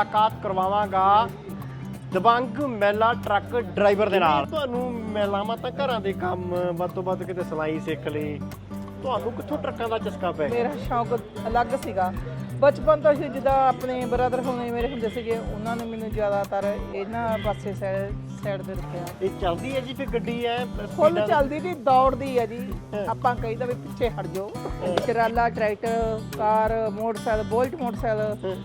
ਮੁਲਾਕਾਤ ਕਰਵਾਵਾਂਗਾ। ਦਬੰਗ ਮਹਿਲਾ ਟਰੱਕ ਡਰਾਈਵਰ ਦੇ ਨਾਲ। ਤੁਹਾਨੂੰ ਮਹਿਲਾਵਾਂ ਤਾਂ ਘਰਾਂ ਦੇ ਕੰਮ ਵੱਧ ਤੋਂ ਵੱਧ ਕਿਤੇ ਸਿਲਾਈ ਸਿੱਖ ਲਈ। ਤੁਹਾਨੂੰ ਕਿੱਥੋਂ ਟਰੱਕਾਂ ਦਾ ਚਸਕਾ ਪੈ ਗਿਆ? ਮੇਰਾ ਸ਼ੌਕ ਅਲੱਗ ਸੀਗਾ। ਬਚਪਨ ਤੋਂ ਹੀ ਜਿੱਦਾਂ ਆਪਣੇ ਬ੍ਰਦਰ ਹੋਣੇ ਮੇਰੇ ਹੁੰਦੇ ਸੀਗੇ ਉਹਨਾਂ ਨੇ ਮੈਨੂੰ ਜ਼ਿਆਦਾਤਰ ਇਹਨਾਂ ਪਾਸੇ ਸਾਈਡ ਤੇ ਰੱਖਿਆ। ਇਹ ਚੱਲਦੀ ਹੈ ਜੀ ਫਿਰ ਗੱਡੀ ਹੈ? ਫੁੱਲ ਚੱਲਦੀ ਦੀ ਦੌੜਦੀ ਹੈ ਜੀ। ਆਪਾਂ ਕਹੀਦਾ ਵੀ ਪਿੱਛੇ ਹਟ ਜਾਓ। ਟਰਾਲਾ ਟਰੈਕਟਰ ਕਾਰ ਮੋਟਰਸਾਈਕਲ ਬੋਲਟ ਮੋਟਰਸਾਈਕਲ।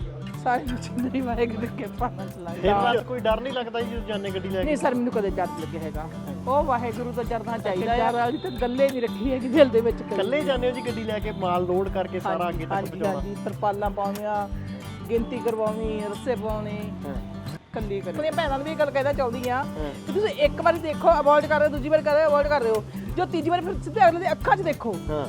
ਸਾਰੇ ਮਸ਼ੀਨਰੀ ਵਾਹਿਗੁਰੂ ਕੇ ਪਾਣਾ ਫਿਰ ਚਲਾਈ ਤਾਂ ਕੋਈ ਡਰ ਨਹੀਂ ਲੱਗਦਾ ਜੀ ਜਦੋਂ ਜਾਣੇ ਗੱਡੀ ਲੈ ਕੇ? ਨਹੀਂ ਸਰ ਮੈਨੂੰ ਕਦੇ ਡਰ ਲੱਗਿਆ ਹੈਗਾ। ਉਹ ਵਾਹਿਗੁਰੂ ਤੋਂ ਡਰਨਾ ਚਾਹੀਦਾ ਯਾਰ ਵਾਲੀ ਤਾਂ ਗੱਲੇ ਨਹੀਂ ਰੱਖੀ ਹੈਗੀ ਦਿਲ ਦੇ ਵਿੱਚ ਕਦੇ। ਇਕੱਲੇ ਜਾਂਦੇ ਹੋ ਜੀ ਗੱਡੀ ਲੈ ਕੇ ਮਾਲ ਲੋਡ ਕਰਕੇ ਸਾਰਾ ਅੱਗੇ ਤੱਕ ਹਾਂਜੀ ਪਹੁੰਚਾਉਣਾ? ਹਾਂਜੀ ਤਰਪਾਲਾਂ ਪਾਉਣੀਆਂ ਗਿਣਤੀ ਕਰਵਾਉਣੀ ਰੱਸੇ ਪਾਉਣੇ। ਕੱਲੀ ਕਰੀ। ਆਪਣੀਆਂ ਭੈਣਾਂ ਨੂੰ ਵੀ ਇਹ ਗੱਲ ਕਹਿਣਾ ਚਾਹੁੰਦੀ ਆ ਕਿ ਤੁਸੀਂ ਇੱਕ ਵਾਰੀ ਦੇਖੋ ਅਵੋਇਡ ਕਰ ਰਹੇ ਹੋ ਦੂਜੀ ਵਾਰ ਕਰ ਰਹੇ ਹੋ ਅਵੋਇਡ ਕਰ ਰਹੇ ਹੋ। ਜੋ ਤੀਜੀ ਵਾਰ ਫਿਰ ਸਿੱਧੇ ਅਗਲੇ ਦੀ ਅੱਖਾਂ 'ਚ ਦੇਖੋ। ਹਾਂ।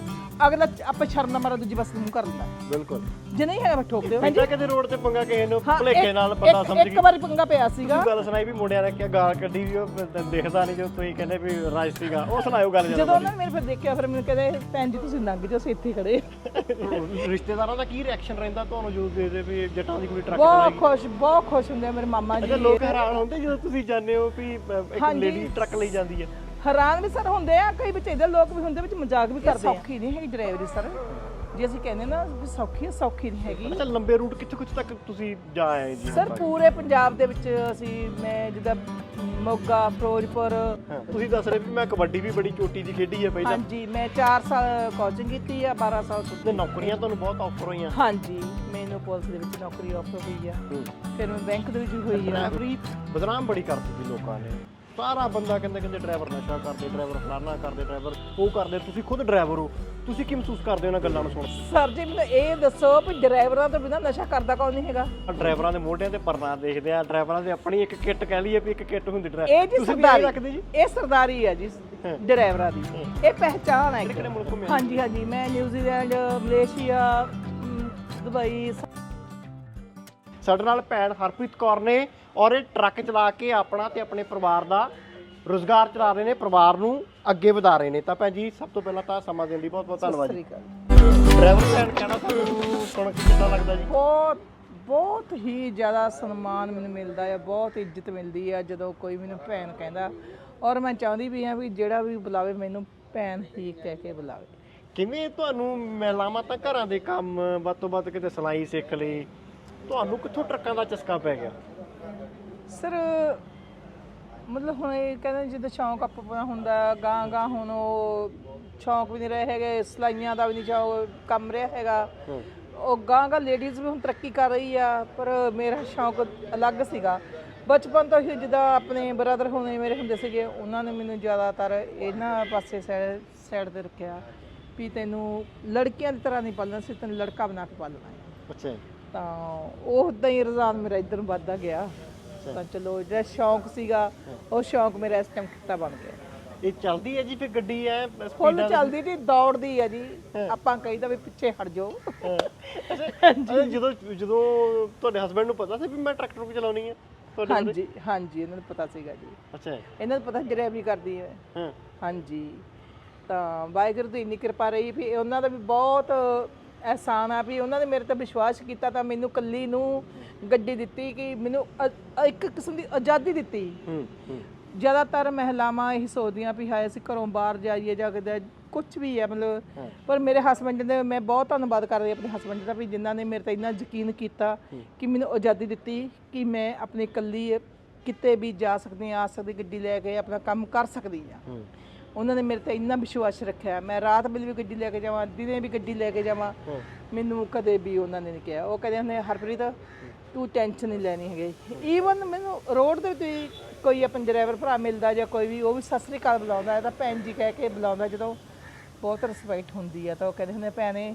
ਅਗਲਾ ਆਪਾਂ ਸ਼ਰਮ ਨਾ ਮਾਰਾ ਦੂਜੀ ਬਸ ਮੂੰਹ ਕਰ ਲੈਂਦਾ। ਬਿਲਕੁਲ। ਜੇ ਨਹੀਂ ਹੈ। ਠੋਕ ਦਿਓ ਪੈਂਦਾ ਕਿਤੇ ਰੋਡ ਤੇ ਪੰਗਾ ਕਿਸੇ ਨੂੰ ਹਾਂ, ਭੁਲੇਖੇ ਇੱਕ- ਨਾਲ ਬੰਦਾ ਇੱਕ- ਸਮਝ ਇੱਕ ਗਿਆ ਵਾਰੀ ਪੰਗਾ ਪਿਆ ਸੀਗਾ। ਗੱਲ ਸੁਣਾਈ ਵੀ ਮੁੰਡਿਆਂ ਨੇ ਕਿਹਾ ਗਾਲ ਕੱਢੀ ਵੀ ਉਹ ਦਿਖਦਾ ਨਹੀਂ ਜੋ ਤੁਸੀਂ ਕਹਿੰਦੇ ਵੀ ਰਾਜ ਸੀਗਾ। ਉਹ ਸੁਣਾਇਓ ਗੱਲ ਜਦੋਂ ਉਹਨਾਂ ਨੇ ਮੇਰੇ ਫਿਰ ਦੇਖਿਆ ਫਿਰ ਮੈਨੂੰ ਕਹਿੰਦੇ ਭੈਣ ਜੀ ਤੁਸੀਂ ਲੰਘ ਜਾਓ ਅਸੀਂ ਇੱਥੇ ਖੜੇ ਜਦੋਂ ਰਿਸ਼ਤੇਦਾਰਾਂ ਦਾ ਕੀ ਰਿਐਕਸ਼ਨ ਰਹਿੰਦਾ ਤੁਹਾਨੂੰ ਜਦੋਂ ਦੇਖਦੇ ਵੀ ਜੱਟਾਂ ਦੀ ਕੁੜੀ ਟਰੱਕ ਬਹੁਤ ਚਲਾਈ? ਖੁਸ਼ ਬਹੁਤ ਖੁਸ਼ ਹੁੰਦੇ ਆ ਮੇਰੇ ਮਾਮਾ ਜੀ। ਲੋਕ ਹੈਰਾਨ ਹੁੰਦੇ ਜਦੋਂ ਤੁਸੀਂ ਜਾਂਦੇ ਹੋ ਵੀ ਇੱਕ ਹਾਂਜੀ। ਲੇਡੀ ਟਰੱਕ ਲਈ ਜਾਂਦੀ ਹੈ। ਹੈਰਾਨ ਵੀ ਸਰ ਹੁੰਦੇ ਆ ਕਈ ਵਿੱਚ ਇਹਦੇ ਲੋਕ ਵੀ ਹੁੰਦੇ ਵਿੱਚ ਮਜ਼ਾਕ ਵੀ ਕਰਦੇ ਆ। ਸੌਖੀ ਨਹੀਂ ਹੈਗੀ ਡਰਾਈਵਰੀ ਸਰ। ਜੇ ਅਸੀਂ ਕਹਿੰਦੇ ਨਾ ਵੀ ਸੌਖੀ ਸੌਖੀ ਨਹੀਂ ਹੈਗੀ। ਅੱਛਾ ਲੰਬੇ ਰੂਟ ਕਿੱਥੇ ਕਿੱਥੇ ਤੱਕ ਤੁਸੀਂ ਜਾ ਆਏ ਜੀ? ਸਰ ਪੂਰੇ ਪੰਜਾਬ ਦੇ ਵਿੱਚ ਅਸੀਂ ਮੈਂ ਜਿੱਦਾਂ ਮੋਗਾ ਫਿਰੋਜ਼ਪੁਰ। ਹਾਂ, ਤੁਸੀਂ ਦੱਸ ਰਹੇ ਵੀ ਮੈਂ ਕਬੱਡੀ ਵੀ ਬੜੀ ਚੋਟੀ ਦੀ ਖੇਡੀ ਹੈ ਪਹਿਲਾਂ। ਹਾਂਜੀ ਮੈਂ 4 ਸਾਲ ਕੋਚਿੰਗ ਕੀਤੀ ਆ 12 ਸਾਲ ਤੇ ਸੁੱਤੀ ਨੌਕਰੀਆਂ ਤੁਹਾਨੂੰ ਬਹੁਤ ਆਫਰ ਹੋਈਆਂ। ਹਾਂਜੀ ਮੈਨੂੰ ਪੁਲਿਸ ਦੇ ਵਿੱਚ ਨੌਕਰੀ ਆਫਰ ਹੋਈ ਆ। ਫਿਰ ਮੈਂ ਬੈਂਕ ਦੇ ਵਿੱਚ ਵੀ ਹੋਈ ਆ। ਬਦਨਾਮ ਬੜੀ ਕਰਤੀ ਸੀ ਲੋਕਾਂ ਨੇ। ਸਾਰਾ ਬੰਦਾ ਕਹਿੰਦੇ ਕਹਿੰਦੇ ਡਰਾਈਵਰ ਨਸ਼ਾ ਕਰਦੇ ਡਰਾਈਵਰ ਫਲਾਨਾ ਕਰਦੇ ਡਰਾਈਵਰ ਉਹ ਕਰਦੇ ਤੁਸੀਂ ਖੁਦ ਡਰਾਈਵਰ ਹੋ। ਤੁਸੀਂ ਕੀ ਮਹਿਸੂਸ ਕਰਦੇ ਹੋ ਇਹਨਾਂ ਗੱਲਾਂ ਨੂੰ ਸੁਣ ਸਰ ਜੀ ਮੈਨੂੰ ਇਹ ਦੱਸੋ ਵੀ ਡਰਾਈਵਰਾਂ ਤੋਂ ਬਿਨਾਂ ਨਸ਼ਾ ਕਰਦਾ ਕੌਣ ਨਹੀਂ ਹੈਗਾ। ਡਰਾਈਵਰਾਂ ਦੇ ਮੋਢਿਆਂ ਤੇ ਪਰਨਾ ਦੇਖਦੇ ਆ ਡਰਾਈਵਰਾਂ ਦੇ ਆਪਣੀ ਇੱਕ ਕਿੱਟ ਕਹਿ ਲਈਏ ਵੀ ਇੱਕ ਕਿੱਟ ਹੁੰਦੀ ਇਹ ਡਰਾਈਵਰ ਜੀ ਤੁਸੀਂ ਵੀ ਸਰਦਾਰੀ ਇਹ ਰੱਖਦੇ ਜੀ? ਇਹ ਸਰਦਾਰੀ ਹੈ ਜੀ ਡਰਾਈਵਰਾਂ ਦੀ। ਇਹ ਪਹਿਚਾਨ ਹੈ ਇੱਕ। ਕਿਹੜੇ ਮੁਲਕ ਘੁੰਮੇ ਹਾਂਜੀ ਹਾਂਜੀ ਮੈਂ ਨਿਊਜ਼ੀਲੈਂਡ ਮਲੇਸ਼ੀਆ ਦੁਬਈ ਸਾਡੇ ਨਾਲ ਭੈਣ ਹਰਪ੍ਰੀਤ ਕੌਰ ਨੇ ਔਰ ਇਹ ਟਰੱਕ ਚਲਾ ਕੇ ਆਪਣਾ ਤੇ ਆਪਣੇ ਪਰਿਵਾਰ ਦਾ ਰੋਜ਼ਗਾਰ ਚਲਾ ਰਹੇ ਨੇ ਪਰਿਵਾਰ ਨੂੰ ਅੱਗੇ ਵਧਾ ਰਹੇ ਨੇ। ਤਾਂ ਭੈਣ ਜੀ ਸਭ ਤੋਂ ਪਹਿਲਾਂ ਤਾਂ ਸਮਾਂ ਦੇਣ ਲਈ ਬਹੁਤ ਬਹੁਤ ਧੰਨਵਾਦ ਜੀ। ਡਰਾਈਵਰ ਭੈਣ ਕਹਿਣਾ ਤੁਹਾਨੂੰ ਸੁਣ ਕੇ ਕਿੱਦਾਂ ਲੱਗਦਾ ਜੀ? ਬਹੁਤ ਬਹੁਤ ਹੀ ਜ਼ਿਆਦਾ ਸਨਮਾਨ ਮੈਨੂੰ ਮਿਲਦਾ ਹੈ ਬਹੁਤ ਇੱਜ਼ਤ ਮਿਲਦੀ ਹੈ ਜਦੋਂ ਕੋਈ ਮੈਨੂੰ ਭੈਣ ਕਹਿੰਦਾ। ਔਰ ਮੈਂ ਚਾਹੁੰਦੀ ਵੀ ਹਾਂ ਵੀ ਜਿਹੜਾ ਵੀ ਬੁਲਾਵੇ ਮੈਨੂੰ ਭੈਣ ਹੀ ਕਹਿ ਕੇ ਬੁਲਾਵੇ। ਕਿਵੇਂ ਤੁਹਾਨੂੰ ਮਹਿਲਾਵਾਂ ਤਾਂ ਘਰਾਂ ਦੇ ਕੰਮ ਵੱਧ ਤੋਂ ਵੱਧ ਕਿਤੇ ਸਿਲਾਈ ਸਿੱਖ ਲਈ ਤੁਹਾਨੂੰ ਕਿੱਥੋਂ ਟਰੱਕਾਂ ਦਾ ਚਸਕਾ ਪੈ ਗਿਆ? ਸਰ ਮਤਲਬ ਹੁਣ ਇਹ ਕਹਿੰਦੇ ਜਿੱਦਾਂ ਸ਼ੌਂਕ ਆਪਣਾ ਹੁੰਦਾ ਗਾਂ ਗਾਂ ਹੁਣ ਉਹ ਸ਼ੌਂਕ ਵੀ ਨਹੀਂ ਰਹੇ ਹੈਗੇ ਸਲਾਈਆਂ ਦਾ ਵੀ ਨਹੀਂ ਸ਼ੌਂਕ ਕੰਮ ਰਿਹਾ ਹੈਗਾ। ਉਹ ਗਾਂ ਗਾਂ ਲੇਡੀਜ਼ ਵੀ ਹੁਣ ਤਰੱਕੀ ਕਰ ਰਹੀ ਆ ਪਰ ਮੇਰਾ ਸ਼ੌਂਕ ਅਲੱਗ ਸੀਗਾ। ਬਚਪਨ ਤੋਂ ਹੀ ਜਿੱਦਾਂ ਆਪਣੇ ਬ੍ਰਦਰ ਹੋਣੇ ਮੇਰੇ ਹੁੰਦੇ ਸੀਗੇ ਉਹਨਾਂ ਨੇ ਮੈਨੂੰ ਜ਼ਿਆਦਾਤਰ ਇਹਨਾਂ ਪਾਸੇ ਸਾਈਡ ਤੇ ਰੱਖਿਆ ਵੀ ਤੈਨੂੰ ਲੜਕੀਆਂ ਦੀ ਤਰ੍ਹਾਂ ਨਹੀਂ ਪਾਲਣਾ ਸੀ ਤੈਨੂੰ ਲੜਕਾ ਬਣਾ ਕੇ ਪਾਲਣਾ ਹੈ। ਅੱਛਾ। ਤਾਂ ਉਹ ਉਦਾਂ ਹੀ ਰੁਝਾਨ ਮੇਰਾ ਇੱਧਰ ਨੂੰ ਵੱਧਦਾ ਗਿਆ। ਤਾਂ ਚਲੋ ਜਿਹੜਾ ਸ਼ੌਂਕ ਸੀਗਾ ਉਹ ਸ਼ੌਂਕ ਮੇਰਾ ਇਸ ਟਾਈਮ ਕਿੱਤਾ ਬਣ ਗਿਆ। ਇਹ ਚੱਲਦੀ ਹੈ ਜੀ ਫਿਰ ਗੱਡੀ ਹੈ ਫੁੱਲ ਚੱਲਦੀ ਦੀ ਦੌੜਦੀ ਹੈ ਜੀ। ਆਪਾਂ ਕਹੀਦਾ ਵੀ ਪਿੱਛੇ ਹਟ ਜਾਓ। ਅੱਛਾ ਜਦੋਂ ਜਦੋਂ ਤੁਹਾਡੇ ਹਸਬੰਡ ਨੂੰ ਪਤਾ ਸੀ ਵੀ ਮੈਂ ਟਰੈਕਟਰ ਵੀ ਚਲਾਉਣੀ ਹੈ? ਹਾਂਜੀ ਹਾਂਜੀ ਇਹਨਾਂ ਨੂੰ ਪਤਾ ਸੀਗਾ ਜੀ। ਅੱਛਾ। ਇਹਨਾਂ ਨੂੰ ਪਤਾ ਡਰਾਈਵਰੀ ਕਰਦੀ ਹੈ। ਹਾਂ। ਹਾਂਜੀ। ਤਾਂ ਵਾਹਿਗੁਰੂ ਦੀ ਇੰਨੀ ਕਿਰਪਾ ਰਹੀ ਵੀ ਉਹਨਾਂ ਦਾ ਵੀ ਬਹੁਤ ਅਹਿਸਾਨ ਆ ਵੀ ਉਹਨਾਂ ਨੇ ਮੇਰੇ ਤੇ ਵਿਸ਼ਵਾਸ ਕੀਤਾ ਤਾਂ ਮੈਨੂੰ ਕੱਲੀ ਨੂੰ ਗੱਡੀ ਦਿੱਤੀ ਕਿ ਮੈਨੂੰ ਅ- ਇੱਕ ਕਿਸਮ ਦੀ ਆਜ਼ਾਦੀ ਦਿੱਤੀ। ਹੂੰ ਹੂੰ। ਜ਼ਿਆਦਾਤਰ ਮਹਿਲਾਵਾਂ ਇਹ ਸੋਚਦੀਆਂ ਵੀ ਹਾਏ ਅਸੀਂ ਘਰੋਂ ਬਾਹਰ ਜਾਈਏ ਜਾਂ ਕਿਤੇ ਕੁਝ ਵੀ ਹੈ ਮਤਲਬ ਪਰ ਮੇਰੇ ਹਸਬੰਡ ਦੇ ਮੈਂ ਬਹੁਤ ਧੰਨਵਾਦ ਕਰਦੀ ਆਪਣੇ ਹਸਬੰਡ ਦਾ ਵੀ ਜਿਨ੍ਹਾਂ ਨੇ ਮੇਰੇ ਤੇ ਇੰਨਾ ਯਕੀਨ ਕੀਤਾ ਕਿ ਮੈਨੂੰ ਆਜ਼ਾਦੀ ਦਿੱਤੀ ਕਿ ਮੈਂ ਆਪਣੀ ਇਕੱਲੀ ਕਿਤੇ ਵੀ ਜਾ ਸਕਦੀ ਹਾਂ ਆ ਸਕਦੀ ਗੱਡੀ ਲੈ ਕੇ ਆਪਣਾ ਕੰਮ ਕਰ ਸਕਦੀ ਹਾਂ। ਹੂੰ। ਉਹਨਾਂ ਨੇ ਮੇਰੇ ਤੇ ਇੰਨਾ ਵਿਸ਼ਵਾਸ ਰੱਖਿਆ। ਮੈਂ ਰਾਤ ਵੇਲੇ ਵੀ ਗੱਡੀ ਲੈ ਕੇ ਜਾਵਾਂ ਦਿਨੇ ਵੀ ਗੱਡੀ ਲੈ ਕੇ ਜਾਵਾਂ। ਮੈਨੂੰ ਕਦੇ ਵੀ ਉਹਨਾਂ ਨੇ ਨਹੀਂ ਕਿਹਾ। ਉਹ ਕਹਿੰਦੇ ਹੁੰਦੇ ਹਰਪ੍ਰੀਤ ਤੂੰ ਟੈਨਸ਼ਨ ਨਹੀਂ ਲੈਣੀ ਹੈਗੀ। ਈਵਨ ਮੈਨੂੰ ਰੋਡ ਦੇ ਵੀ ਕੋਈ ਆਪਣਾ ਡਰਾਈਵਰ ਭਰਾ ਮਿਲਦਾ ਜਾਂ ਕੋਈ ਵੀ ਉਹ ਵੀ ਸਤਿ ਸ੍ਰੀ ਅਕਾਲ ਬੁਲਾਉਂਦਾ ਹੈ ਤਾਂ ਭੈਣ ਜੀ ਕਹਿ ਕੇ ਬੁਲਾਉਂਦਾ ਜਦੋਂ ਬਹੁਤ ਰਿਸਪੈਕਟ ਹੁੰਦੀ ਆ ਤਾਂ ਉਹ ਕਹਿੰਦੇ ਹੁੰਦੇ ਭੈਣੇ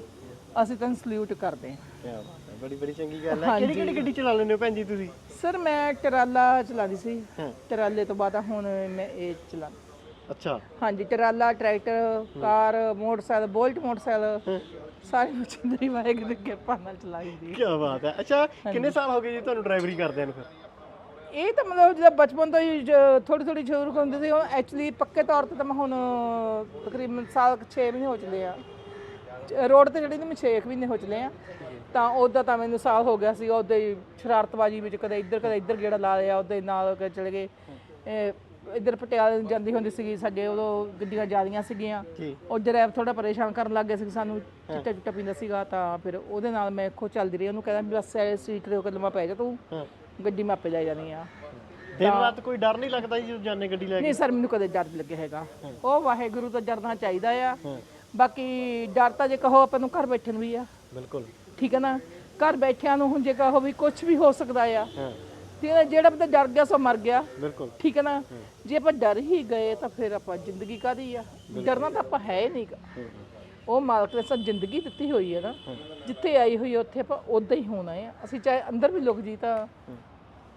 ਅਸੀਂ ਤੈਨੂੰ ਸਲੂਟ ਕਰਦੇ ਹੈ। ਬੜੀ ਬੜੀ ਚੰਗੀ ਗੱਲ ਹੈ। ਕਿਹੜੀ ਕਿਹੜੀ ਗੱਡੀ ਚਲਾ ਲੈਂਦੇ ਹੋ ਭੈਣ ਜੀ ਤੁਸੀਂ? ਸਰ ਮੈਂ ਟਰਾਲਾ ਚਲਾਉਂਦੀ ਸੀ। ਟਰਾਲੇ ਤੋਂ ਬਾਅਦ ਹੁਣ ਮੈਂ ਇਹ ਚਲਾ ਅੱਛਾ। ਹਾਂਜੀ ਟਰਾਲਾ ਟਰੈਕਟਰ ਕਾਰ ਮੋਟਰਸਾਈਕਲ ਬੋਲਟ ਮੋਟਰਸਾਈਕਲ ਸਾਰੇ ਮਸ਼ੀਨਰੀ ਵਾਹਿਗੁਰੂ ਦੀ ਕਿਰਪਾ ਨਾਲ ਚਲਾਈ ਦੀ। ਕੀ ਬਾਤ ਹੈ। ਅੱਛਾ ਕਿੰਨੇ ਸਾਲ ਹੋ ਗਏ ਜੀ ਤੁਹਾਨੂੰ ਡਰਾਈਵਰੀ ਕਰਦਿਆਂ ਨੂੰ ਫਿਰ? ਇਹ ਤਾਂ ਮਤਲਬ ਜਦੋਂ ਬਚਪਨ ਤੋਂ ਹੀ ਥੋੜੀ ਥੋੜੀ ਸ਼ੁਰੂ ਹੁੰਦੀ ਸੀ ਹੁਣ ਐਕਚੁਅਲੀ ਪੱਕੇ ਤੌਰ ਤੇ ਤਾਂ ਮੈਂ ਹੁਣ ਤਕਰੀਬਨ ਸਾਲ 6 ਮਹੀਨੇ ਹੋ ਚੁੱਲੇ ਆ। ਰੋਡ ਤੇ ਜਿਹੜੇ ਮੈਂ 6 ਮਹੀਨੇ ਹੋ ਚਲੇ ਆ ਤਾਂ ਉਹਦਾ ਤਾਂ ਮੈਨੂੰ ਸਾਲ ਹੋ ਗਿਆ ਸੀ ਉਹਦੇ ਸ਼ਰਾਰਤਬਾਜੀ ਵਿੱਚ ਕਦੇ ਇੱਧਰ ਕਦੇ ਇੱਧਰ ਗੇੜਾ ਲਾ ਲਿਆ ਉਹਦੇ ਨਾਲ ਚਲੇ ਗਏ। ਇੱਧਰ ਪਟਿਆਲੇ ਨੂੰ ਜਾਂਦੀ ਹੁੰਦੀ ਸੀਗੀ ਸਾਡੇ ਉਦੋਂ ਗੱਡੀਆਂ ਜ਼ਿਆਦੀਆਂ ਸੀਗੀਆਂ। ਜੀ। ਉਹ ਡਰਾਈਵਰ ਥੋੜਾ ਪਰੇਸ਼ਾਨ ਕਰਨ ਲੱਗ ਗਿਆ ਸੀ ਸਾਨੂੰ ਚਿੱਟਾ ਚਿੱਟਾ ਪੀਂਦਾ ਸੀਗਾ ਤਾਂ ਫਿਰ ਉਹਦੇ ਨਾਲ ਮੈਂ ਖੋ ਚੱਲਦੀ ਰਹੀ ਉਹਨੂੰ ਕਹਿੰਦਾ ਬਸ ਐ ਸੀਟ ਦੇ ਉੱਤੇ ਲੰਮਾ ਪੈ ਜਾ ਤੂੰ ਗੱਡੀ ਮੈਂ ਆਪੇ ਲੈ ਜਾਣੀ ਆ। ਦਿਨ ਰਾਤ ਕੋਈ ਡਰ ਨਹੀਂ ਲੱਗਦਾ ਜੀ ਜਦੋਂ ਜਾਣੇ ਗੱਡੀ ਲੈ ਕੇ? ਨਹੀਂ ਸਰ ਮੈਨੂੰ ਕਦੇ ਡਰ ਲੱਗਿਆ ਹੈਗਾ। ਉਹ ਵਾਹਿਗੁਰੂ ਤੋਂ ਡਰਨਾ ਚਾਹੀਦਾ ਆ। ਬਾਕੀ ਡਰ ਤਾਂ ਜੇ ਕਹੋ ਆਪਾਂ ਨੂੰ ਘਰ ਬੈਠਣ ਵੀ ਆ। ਬਿਲਕੁਲ। ਠੀਕ ਹੈ ਨਾ? ਘਰ ਬੈਠਿਆਂ ਨੂੰ ਹੁਣ ਜੇ ਕਹੋ ਵੀ ਕੁਝ ਵੀ ਹੋ ਸਕਦਾ ਆ। ਹਾਂ ਤੇ ਜਿਹੜਾ ਬੰਦਾ ਡਰ ਗਿਆ ਸੋ ਮਰ ਗਿਆ। ਬਿਲਕੁਲ। ਠੀਕ ਹੈ ਨਾ? ਜੇ ਆਪਾਂ ਡਰ ਹੀ ਗਏ ਤਾਂ ਫਿਰ ਆਪਾਂ ਜ਼ਿੰਦਗੀ ਕਾਦੀ ਆ? ਡਰਨਾ ਤਾਂ ਆਪਾਂ ਹੈ ਹੀ ਨਹੀਂਗਾ ਹੂੰ, ਉਹ ਮਾਲਕ ਨੇ ਸਾਨੂੰ ਜ਼ਿੰਦਗੀ ਦਿੱਤੀ ਹੋਈ ਹੈ ਨਾ। ਜਿੱਥੇ ਆਈ ਹੋਈ ਹੈ ਉੱਥੇ ਆਪਾਂ ਉਦਾਂ ਹੀ ਹੋਣਾ ਹੈ ਅਸੀਂ ਚਾਹੇ ਅੰਦਰ ਵੀ ਲੁਕ ਜੀ ਤਾਂ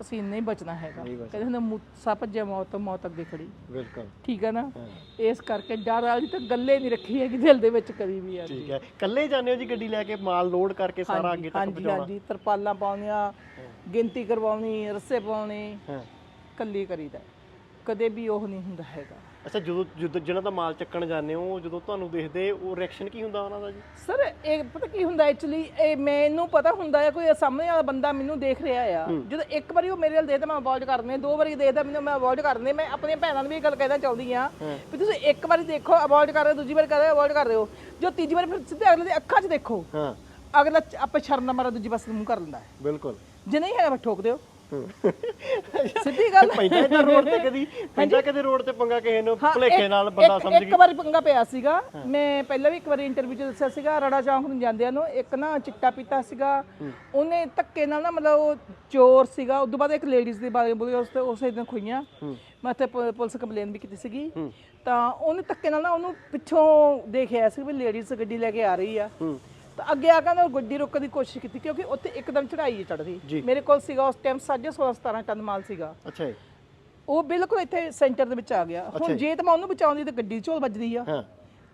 ਅਸੀਂ ਨਹੀਂ ਬਚਣਾ ਹੈਗਾ। ਕਹਿੰਦੇ ਹੁੰਦੇ ਮੁੱਸਾ ਭੱਜਿਆ ਮੌਤ ਤੋਂ ਮੌਤ ਅੱਗੇ ਖੜੀ। ਬਿਲਕੁਲ। ਠੀਕ ਹੈ ਨਾ? ਇਸ ਕਰਕੇ ਡਰ ਵਾਲੀ ਤਾਂ ਗੱਲੇ ਨਹੀਂ ਰੱਖੀ ਹੈਗੀ ਦਿਲ ਦੇ ਵਿੱਚ ਕਦੀ ਵੀ ਆ ਠੀਕ ਹੈ। ਕੱਲੇ ਜਾਂਦੇ ਹੋ ਜੀ ਗੱਡੀ ਲੈ ਕੇ ਮਾਲ ਲੋਡ ਕਰਕੇ ਸਾਰਾ ਅੱਗੇ ਤੱਕ ਹਾਂਜੀ ਹਾਂਜੀ ਤਰਪਾਲਾਂ ਪਾਉਣੀਆਂ ਗਿਣਤੀ ਕਰਵਾਉਣੀ ਰੱਸੇ ਪਾਉਣੇ ਹਾਂ। ਕੱਲੀ ਕਰੀਦਾ ਕਦੇ ਵੀ ਉਹ ਨਹੀਂ ਹੁੰਦਾ ਹੈਗਾ। ਅੱਛਾ ਜਦੋਂ ਜਦੋਂ ਜਿਹਨਾਂ ਦਾ ਮਾਲ ਚੱਕਣ ਜਾਂਦੇ ਹੋ ਜਦੋਂ ਤੁਹਾਨੂੰ ਦੇਖਦੇ ਉਹ ਰਿਐਕਸ਼ਨ ਕੀ ਹੁੰਦਾ ਉਹਨਾਂ ਦਾ ਜੀ? ਸਰ ਇਹ ਪਤਾ ਕੀ ਹੁੰਦਾ ਐਕਚੁਅਲੀ ਇਹ ਮੈਨੂੰ ਪਤਾ ਹੁੰਦਾ ਹੈ ਕੋਈ ਸਾਹਮਣੇ ਵਾਲਾ ਬੰਦਾ ਮੈਨੂੰ ਦੇਖ ਰਿਹਾ ਆ। ਜਦੋਂ ਇੱਕ ਵਾਰੀ ਉਹ ਮੇਰੇ ਵੱਲ ਦੇਖਦਾ ਮੈਂ ਅਵੋਇਡ ਕਰਨੇ ਦੋ ਵਾਰੀ ਦੇਖਦਾ ਮੈਨੂੰ ਮੈਂ ਅਵੋਇਡ ਕਰਨੇ ਮੈਂ ਆਪਣੀਆਂ ਭੈਣਾਂ ਨੂੰ ਵੀ ਇਹ ਗੱਲ ਕਹਿਣਾ ਚਾਹੁੰਦੀ ਆ ਵੀ ਤੁਸੀਂ ਇੱਕ ਵਾਰੀ ਦੇਖੋ ਅਵੋਇਡ ਕਰ ਰਹੇ ਦੂਜੀ ਵਾਰੀ ਕਰ ਰਹੇ ਅਵੋਇਡ ਕਰ ਰਹੇ ਹੋ। ਜੋ ਤੀਜੀ ਵਾਰੀ ਫਿਰ ਸਿੱਧੇ ਅਗਲੇ ਦੇ ਅੱਖਾਂ 'ਚ ਦੇਖੋ। ਹਾਂ। ਅਗਲਾ ਆਪੇ ਸ਼ਰਮ ਮਾਰਾ ਦੂਜੀ ਪਾਸੇ ਨੂੰ ਮੂੰਹ ਕਰ ਲੈਂਦਾ ਹੈ। ਬਿਲਕੁਲ। ਜੇ ਨਹੀਂ ਹੈ ਫਿਰ ਠੋਕ ਦਿਓ ਸਿੱਧੀ ਗੱਲ। ਪੈਂਦਾ ਇਹਦਾ ਰੋਡ ਤੇ ਕਦੀ ਪੈਂਦਾ ਕਦੇ ਰੋਡ ਤੇ ਪੰਗਾ ਕਿਸੇ ਨੂੰ ਭੁਲੇਖੇ ਇੱਕ- ਨਾਲ ਬੰਦਾ ਇੱਕ- ਸਮਝ ਇੱਕ ਵਾਰੀ ਪੰਗਾ ਪਿਆ ਸੀਗਾ। ਮੈਂ ਪਹਿਲਾਂ ਵੀ ਇੱਕ ਵਾਰੀ ਇੰਟਰਵਿਊ 'ਚ ਦੱਸਿਆ ਸੀਗਾ ਰੜਾ ਚੌਂਕ ਨੂੰ ਜਾਂਦਿਆਂ ਨੂੰ। ਇੱਕ ਨਾ ਚਿੱਟਾ ਪੀਤਾ ਸੀਗਾ। ਉਹਨੇ ਧੱਕੇ ਨਾਲ ਨਾ ਮਤਲਬ ਉਹ ਚੋਰ ਸੀਗਾ। ਉਦੋਂ ਬਾਅਦ ਇੱਕ ਲੇਡੀਜ਼ ਦੀ ਬਾਰੇ ਬੋਲੀ ਉਸ ਤੇ ਉਸੇ ਦਿਨ ਖੋਈਆਂ। ਮੈਂ ਤੇ ਪੁਲਿਸ ਕੰਪਲੇਨ ਵੀ ਕੀਤੀ ਸੀਗੀ। ਤਾਂ ਉਹਨੇ ਧੱਕੇ ਨਾਲ ਨਾ ਉਹਨੂੰ ਪਿੱਛੋਂ ਦੇਖਿਆ ਸੀ ਵੀ ਲੇਡੀਜ਼ ਗੱਡੀ ਲੈ ਕੇ ਆ ਰਹੀ ਆ। ਹੂੰ। ਤਾਂ ਅੱਗੇ ਆ ਕੇ ਗੱਡੀ ਰੋਕਣ ਦੀ ਕੋਸ਼ਿਸ਼ ਕੀਤੀ ਕਿਉਂਕਿ ਉੱਥੇ ਇੱਕਦਮ ਚੜਾਈ ਚੜਦੀ ਮੇਰੇ ਕੋਲ ਸੀਗਾ ਉਸ ਟਾਈਮ 16.5 17 ਟਨ ਮਾਲ ਸੀਗਾ। ਅੱਛਾ ਜੀ। ਉਹ ਬਿਲਕੁਲ ਇੱਥੇ ਸੈਂਟਰ ਦੇ ਵਿੱਚ ਆ ਗਿਆ। ਹੁਣ ਜੇ। ਤਾਂ ਮੈਂ ਉਹਨੂੰ ਬਚਾਉਂਦੀ ਤਾਂ ਗੱਡੀ ਝੋਲ ਵੱਜਦੀ ਆ।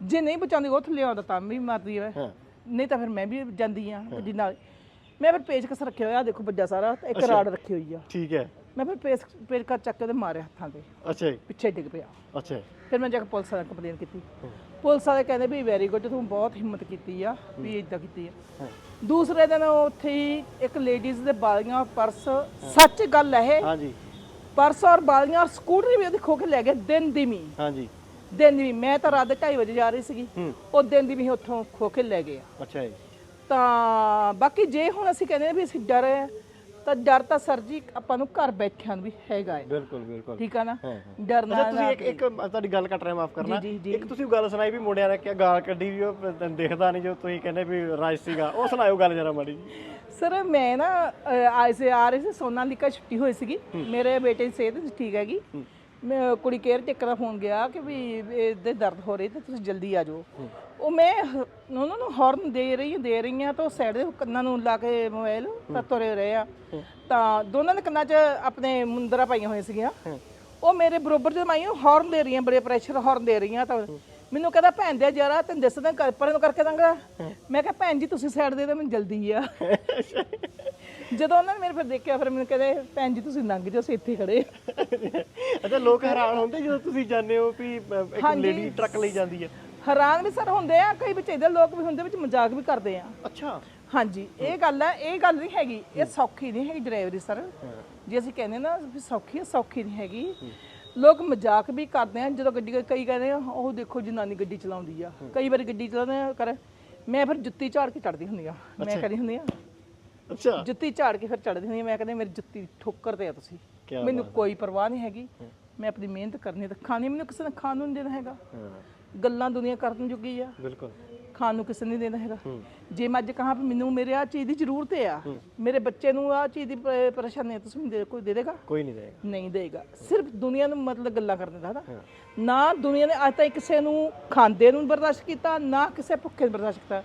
ਜੇ ਨਹੀਂ ਬਚਾਉਂਦੀ ਉਹ ਥੱਲੇ ਆਉਂਦਾ ਤਾਂ ਵੀ ਮਰਦੀ ਹੈ। ਨਹੀਂ ਤਾਂ ਫਿਰ ਮੈਂ ਵੀ ਜਾਂਦੀ ਆ ਗੱਡੀ ਨਾਲ। ਮੈਂ ਫਿਰ ਪੇਚਕਸ ਰੱਖਿਆ ਹੋਇਆ ਦੇਖੋ ਵੱਡਾ ਸਾਰਾ ਇੱਕ ਰਾੜ ਰੱਖੀ ਹੋਈ ਆ। ਠੀਕ ਹੈ। ਮੈਂ ਫਿਰ ਪੇਚ ਪੇਚਕਸ ਚੱਕ ਕੇ ਉਹਦੇ ਮਾਰੇ ਹੱਥਾਂ ਤੇ। ਅੱਛਾ ਜੀ। ਪਿੱਛੇ ਡਿੱਗ ਪਿਆ। ਅੱਛਾ ਜੀ। ਫਿਰ ਮੈਂ ਜਾ ਕੇ ਪੁਲਿਸ ਵਾਲਿਆਂ ਕੰਪਲੇਨ ਕੀਤੀ। ਪੁਲਿਸ ਵਾਲੇ ਕਹਿੰਦੇ ਵੀ ਵੈਰੀ ਗੁੱਡ ਤੂੰ ਬਹੁਤ ਹਿੰਮਤ ਕੀਤੀ ਆ ਵੀ ਇਦਾਂ ਕੀਤੀ ਆ। ਦੂਸਰੇ ਦਿਨ ਉੱਥੇ ਹੀ ਇੱਕ ਲੇਡੀਜ਼ ਦੇ ਬਾਲੀਆਂ ਪਰਸ ਸੱਚ ਗੱਲ ਹੈ ਇਹ ਹਾਂਜੀ। ਪਰਸ ਔਰ ਬਾਲੀਆਂ ਔਰ ਸਕੂਟਰੀ ਵੀ ਉਹਦੀ ਖੋ ਕੇ ਲੈ ਗਏ ਦਿਨ ਦੀ ਮੀ ਹਾਂਜੀ। ਦਿਨ ਦੀ। ਮੈਂ ਤਾਂ ਰਾਤ ਦੇ 2:30 ਵਜੇ ਜਾ ਰਹੀ ਸੀਗੀ। ਉਹ ਦਿਨ ਦੀ ਵੀ ਉੱਥੋਂ ਖੋ ਕੇ ਲੈ ਗਏ ਆ। ਅੱਛਾ ਜੀ। ਤਾਂ ਬਾਕੀ ਜੇ ਹੁਣ ਅਸੀਂ ਕਹਿੰਦੇ ਵੀ ਅਸੀਂ ਡਰ ਹੈ ਤਾਂ ਡਰ ਤਾਂ ਸਰ ਜੀ ਆਪਾਂ ਨੂੰ ਘਰ ਬੈਠਿਆਂ ਨੂੰ ਵੀ ਹੈਗਾ ਹੈ। ਬਿਲਕੁਲ ਬਿਲਕੁਲ। ਠੀਕ ਆ ਨਾ? ਡਰਨਾ ਅੱਛਾ ਤੁਸੀਂ ਇੱਕ ਇੱਕ ਤੁਹਾਡੀ ਗੱਲ ਕੱਟ ਰਿਹਾ ਮਾਫ ਕਰਨਾ। ਜੀ, ਜੀ। ਇੱਕ ਤੁਸੀਂ ਗੱਲ ਸੁਣਾਈ ਵੀ ਮੁੰਡਿਆਂ ਨੇ ਕਿਹਾ ਗਾਲ ਕੱਢੀ ਵੀ ਉਹ ਦਿਖਦਾ ਨਹੀਂ ਜੋ ਤੁਸੀਂ ਕਹਿੰਦੇ ਵੀ ਰਾਜ ਸੀਗਾ। ਉਹ ਸੁਣਾਇਓ ਗੱਲ ਜਰਾ ਮਾੜੀ ਜੀ। ਸਰ ਮੈਂ ਨਾ ਆਏ ਸੇ ਆ ਰਹੀ ਸੀ ਸੋਨਾਲੀਕਾ ਛੁੱਟੀ ਹੋਈ ਸੀਗੀ। ਮੇਰੇ ਬੇਟੇ ਦੀ ਸਿਹਤ ਠੀਕ ਹੈਗੀ। ਮੈਂ ਕੁੜੀ ਕੇਅਰ ਟੇਕਰ ਦਾ ਫੋਨ ਗਿਆ ਕਿ ਵੀ ਇਹਦੇ ਦਰਦ ਹੋ ਰਹੀ ਤੇ ਤੁਸੀਂ ਜਲਦੀ ਆ ਜਾਓ। ਉਹ ਮੈਂ ਹ- ਉਹਨਾਂ ਨੂੰ ਹਾਰਨ ਦੇ ਰਹੀ ਦੇ ਰਹੀ ਆ ਤਾਂ ਸਾਈਡ ਦੇ ਕੰਨਾਂ ਨੂੰ ਲਾ ਕੇ ਮੋਬਾਈਲ ਤਾਂ ਤੁਰੇ ਰਹੇ ਆ। ਤਾਂ ਦੋਨਾਂ ਦੇ ਕੰਨਾਂ 'ਚ ਆਪਣੇ ਮੁੰਦਰਾ ਪਾਈਆਂ ਹੋਈਆਂ ਸੀਗੀਆਂ। ਉਹ ਮੇਰੇ ਬਰੋਬਰ ਜਦ ਮਾਈਆਂ ਹਾਰਨ ਦੇ ਰਹੀਆਂ, ਬੜੇ ਪ੍ਰੈਸ਼ਰ ਹਾਰਨ ਦੇ ਰਹੀਆਂ ਤਾਂ ਮੈਨੂੰ ਕਹਿੰਦਾ ਭੈਣ ਦੇ ਜਰਾ ਤੈਨੂੰ ਦਿਸਦਾ ਕਰ ਪਰੇ ਨੂੰ ਕਰਕੇ ਦਾਂਗਾ। ਮੈਂ ਕਿਹਾ ਭੈਣ ਜੀ ਤੁਸੀਂ ਸਾਈਡ ਦੇ ਦਿਓ ਮੈਨੂੰ ਜਲਦੀ ਆ। ਜਦੋਂ ਉਹਨਾਂ ਨੇ ਮੇਰੇ ਫਿਰ ਦੇਖਿਆ ਫਿਰ ਮੈਨੂੰ ਕਹਿੰਦੇ ਭੈਣ ਜੀ ਤੁਸੀਂ ਲੰਘ ਜਾਓ ਅਸੀਂ ਇੱਥੇ ਖੜੇ। ਅੱਛਾ ਲੋਕ ਹੈਰਾਨ ਹੁੰਦੇ ਜਦੋਂ ਤੁਸੀਂ ਜਾਂਦੇ ਹੋ ਵੀ ਇੱਕ ਲੇਡੀ ਟਰੱਕ ਲਈ ਜਾਂਦੀ ਹੈ। ਹੈਰਾਨ ਵੀ ਸਰ ਹੁੰਦੇ ਆ ਕਈ ਵਿੱਚ ਇਹਦੇ ਲੋਕ ਵੀ ਹੁੰਦੇ ਵਿੱਚ ਮਜ਼ਾਕ ਵੀ ਕਰਦੇ ਆ। ਅੱਛਾ। ਹਾਂਜੀ ਇਹ ਗੱਲ ਹੈ ਇਹ ਗੱਲ ਨਹੀਂ ਹੈਗੀ ਇਹ ਸੌਖੀ ਨਹੀਂ ਹੈਗੀ ਡਰਾਈਵਰੀ ਸਰ। ਜੇ ਅਸੀਂ ਕਹਿੰਦੇ ਨਾ ਵੀ ਸੌਖੀ ਹੈ ਸੌਖੀ ਨਹੀਂ ਹੈਗੀ। ਲੋਕ ਮਜ਼ਾਕ ਵੀ ਕਰਦੇ ਆ ਜਦੋਂ ਗੱਡੀ ਕਈ ਕਹਿੰਦੇ ਆ ਉਹ ਦੇਖੋ ਜਨਾਨੀ ਗੱਡੀ ਚਲਾਉਂਦੀ ਆ। ਕਈ ਵਾਰੀ ਗੱਡੀ ਚਲਾਉਂਦੇ ਆ ਕਰ ਮੈਂ ਫਿਰ ਜੁੱਤੀ ਝਾੜ ਕੇ ਚੜਦੀ ਹੁੰਦੀ ਆ। ਮੈਂ ਕਹਿੰਦੀ ਹੁੰਦੀ ਆ ਅੱਛਾ। ਜੁੱਤੀ ਝਾੜ ਕੇ ਫਿਰ ਚੜਦੀ ਹੁੰਦੀ ਆ ਮੈਂ ਕਹਿੰਦੀ ਮੇਰੀ ਜੁੱਤੀ ਠੋਕਰ ਤੇ ਆ ਤੁਸੀਂ ਮੈਨੂੰ ਕੋਈ ਪਰਵਾਹ ਨਹੀਂ ਹੈਗੀ। ਮੈਂ ਆਪਣੀ ਮਿਹਨਤ ਕਰਨੀ ਤੇ ਖਾਣੀ ਮੈਨੂੰ ਕਿਸੇ ਨੇ ਖਾਣ ਨੂੰ ਨਹੀਂ ਦੇਣਾ ਹੈਗਾ। ਗੱਲਾਂ ਦੁਨੀਆ ਕਰਨ ਜੋਗੀ ਆ। ਬਿਲਕੁਲ। ਖਾਣ ਨੂੰ ਕਿਸੇ ਨੇ ਦੇਣਾ ਹੈਗਾ। ਜੇ ਮੈਂ ਅੱਜ ਕਹਾਂ ਵੀ ਮੈਨੂੰ ਮੇਰੇ ਆ ਚੀਜ਼ ਦੀ ਜ਼ਰੂਰਤ ਆ ਮੇਰੇ ਬੱਚੇ ਨੂੰ ਆ ਚੀਜ਼ ਦੀ ਪ- ਪਰੇਸ਼ਾਨੀ ਹੈ ਤੁਸੀਂ ਮੈਨੂੰ ਦੇ ਕੋਈ ਦੇ ਦੇਗਾ? ਕੋਈ ਨਹੀਂ ਦੇਗਾ। ਨਹੀਂ ਦੇਗਾ। ਸਿਰਫ ਦੁਨੀਆ ਨੂੰ ਮਤਲਬ ਗੱਲਾਂ ਕਰਨ ਦਾ ਨਾ। ਨਾ ਦੁਨੀਆ ਨੇ ਅੱਜ ਤਾਈਂ ਕਿਸੇ ਨੂੰ ਖਾਂਦੇ ਨੂੰ ਬਰਦਾਸ਼ਤ ਕੀਤਾ ਨਾ ਕਿਸੇ ਭੁੱਖੇ ਨੂੰ ਬਰਦਾਸ਼ਤ ਕੀਤਾ।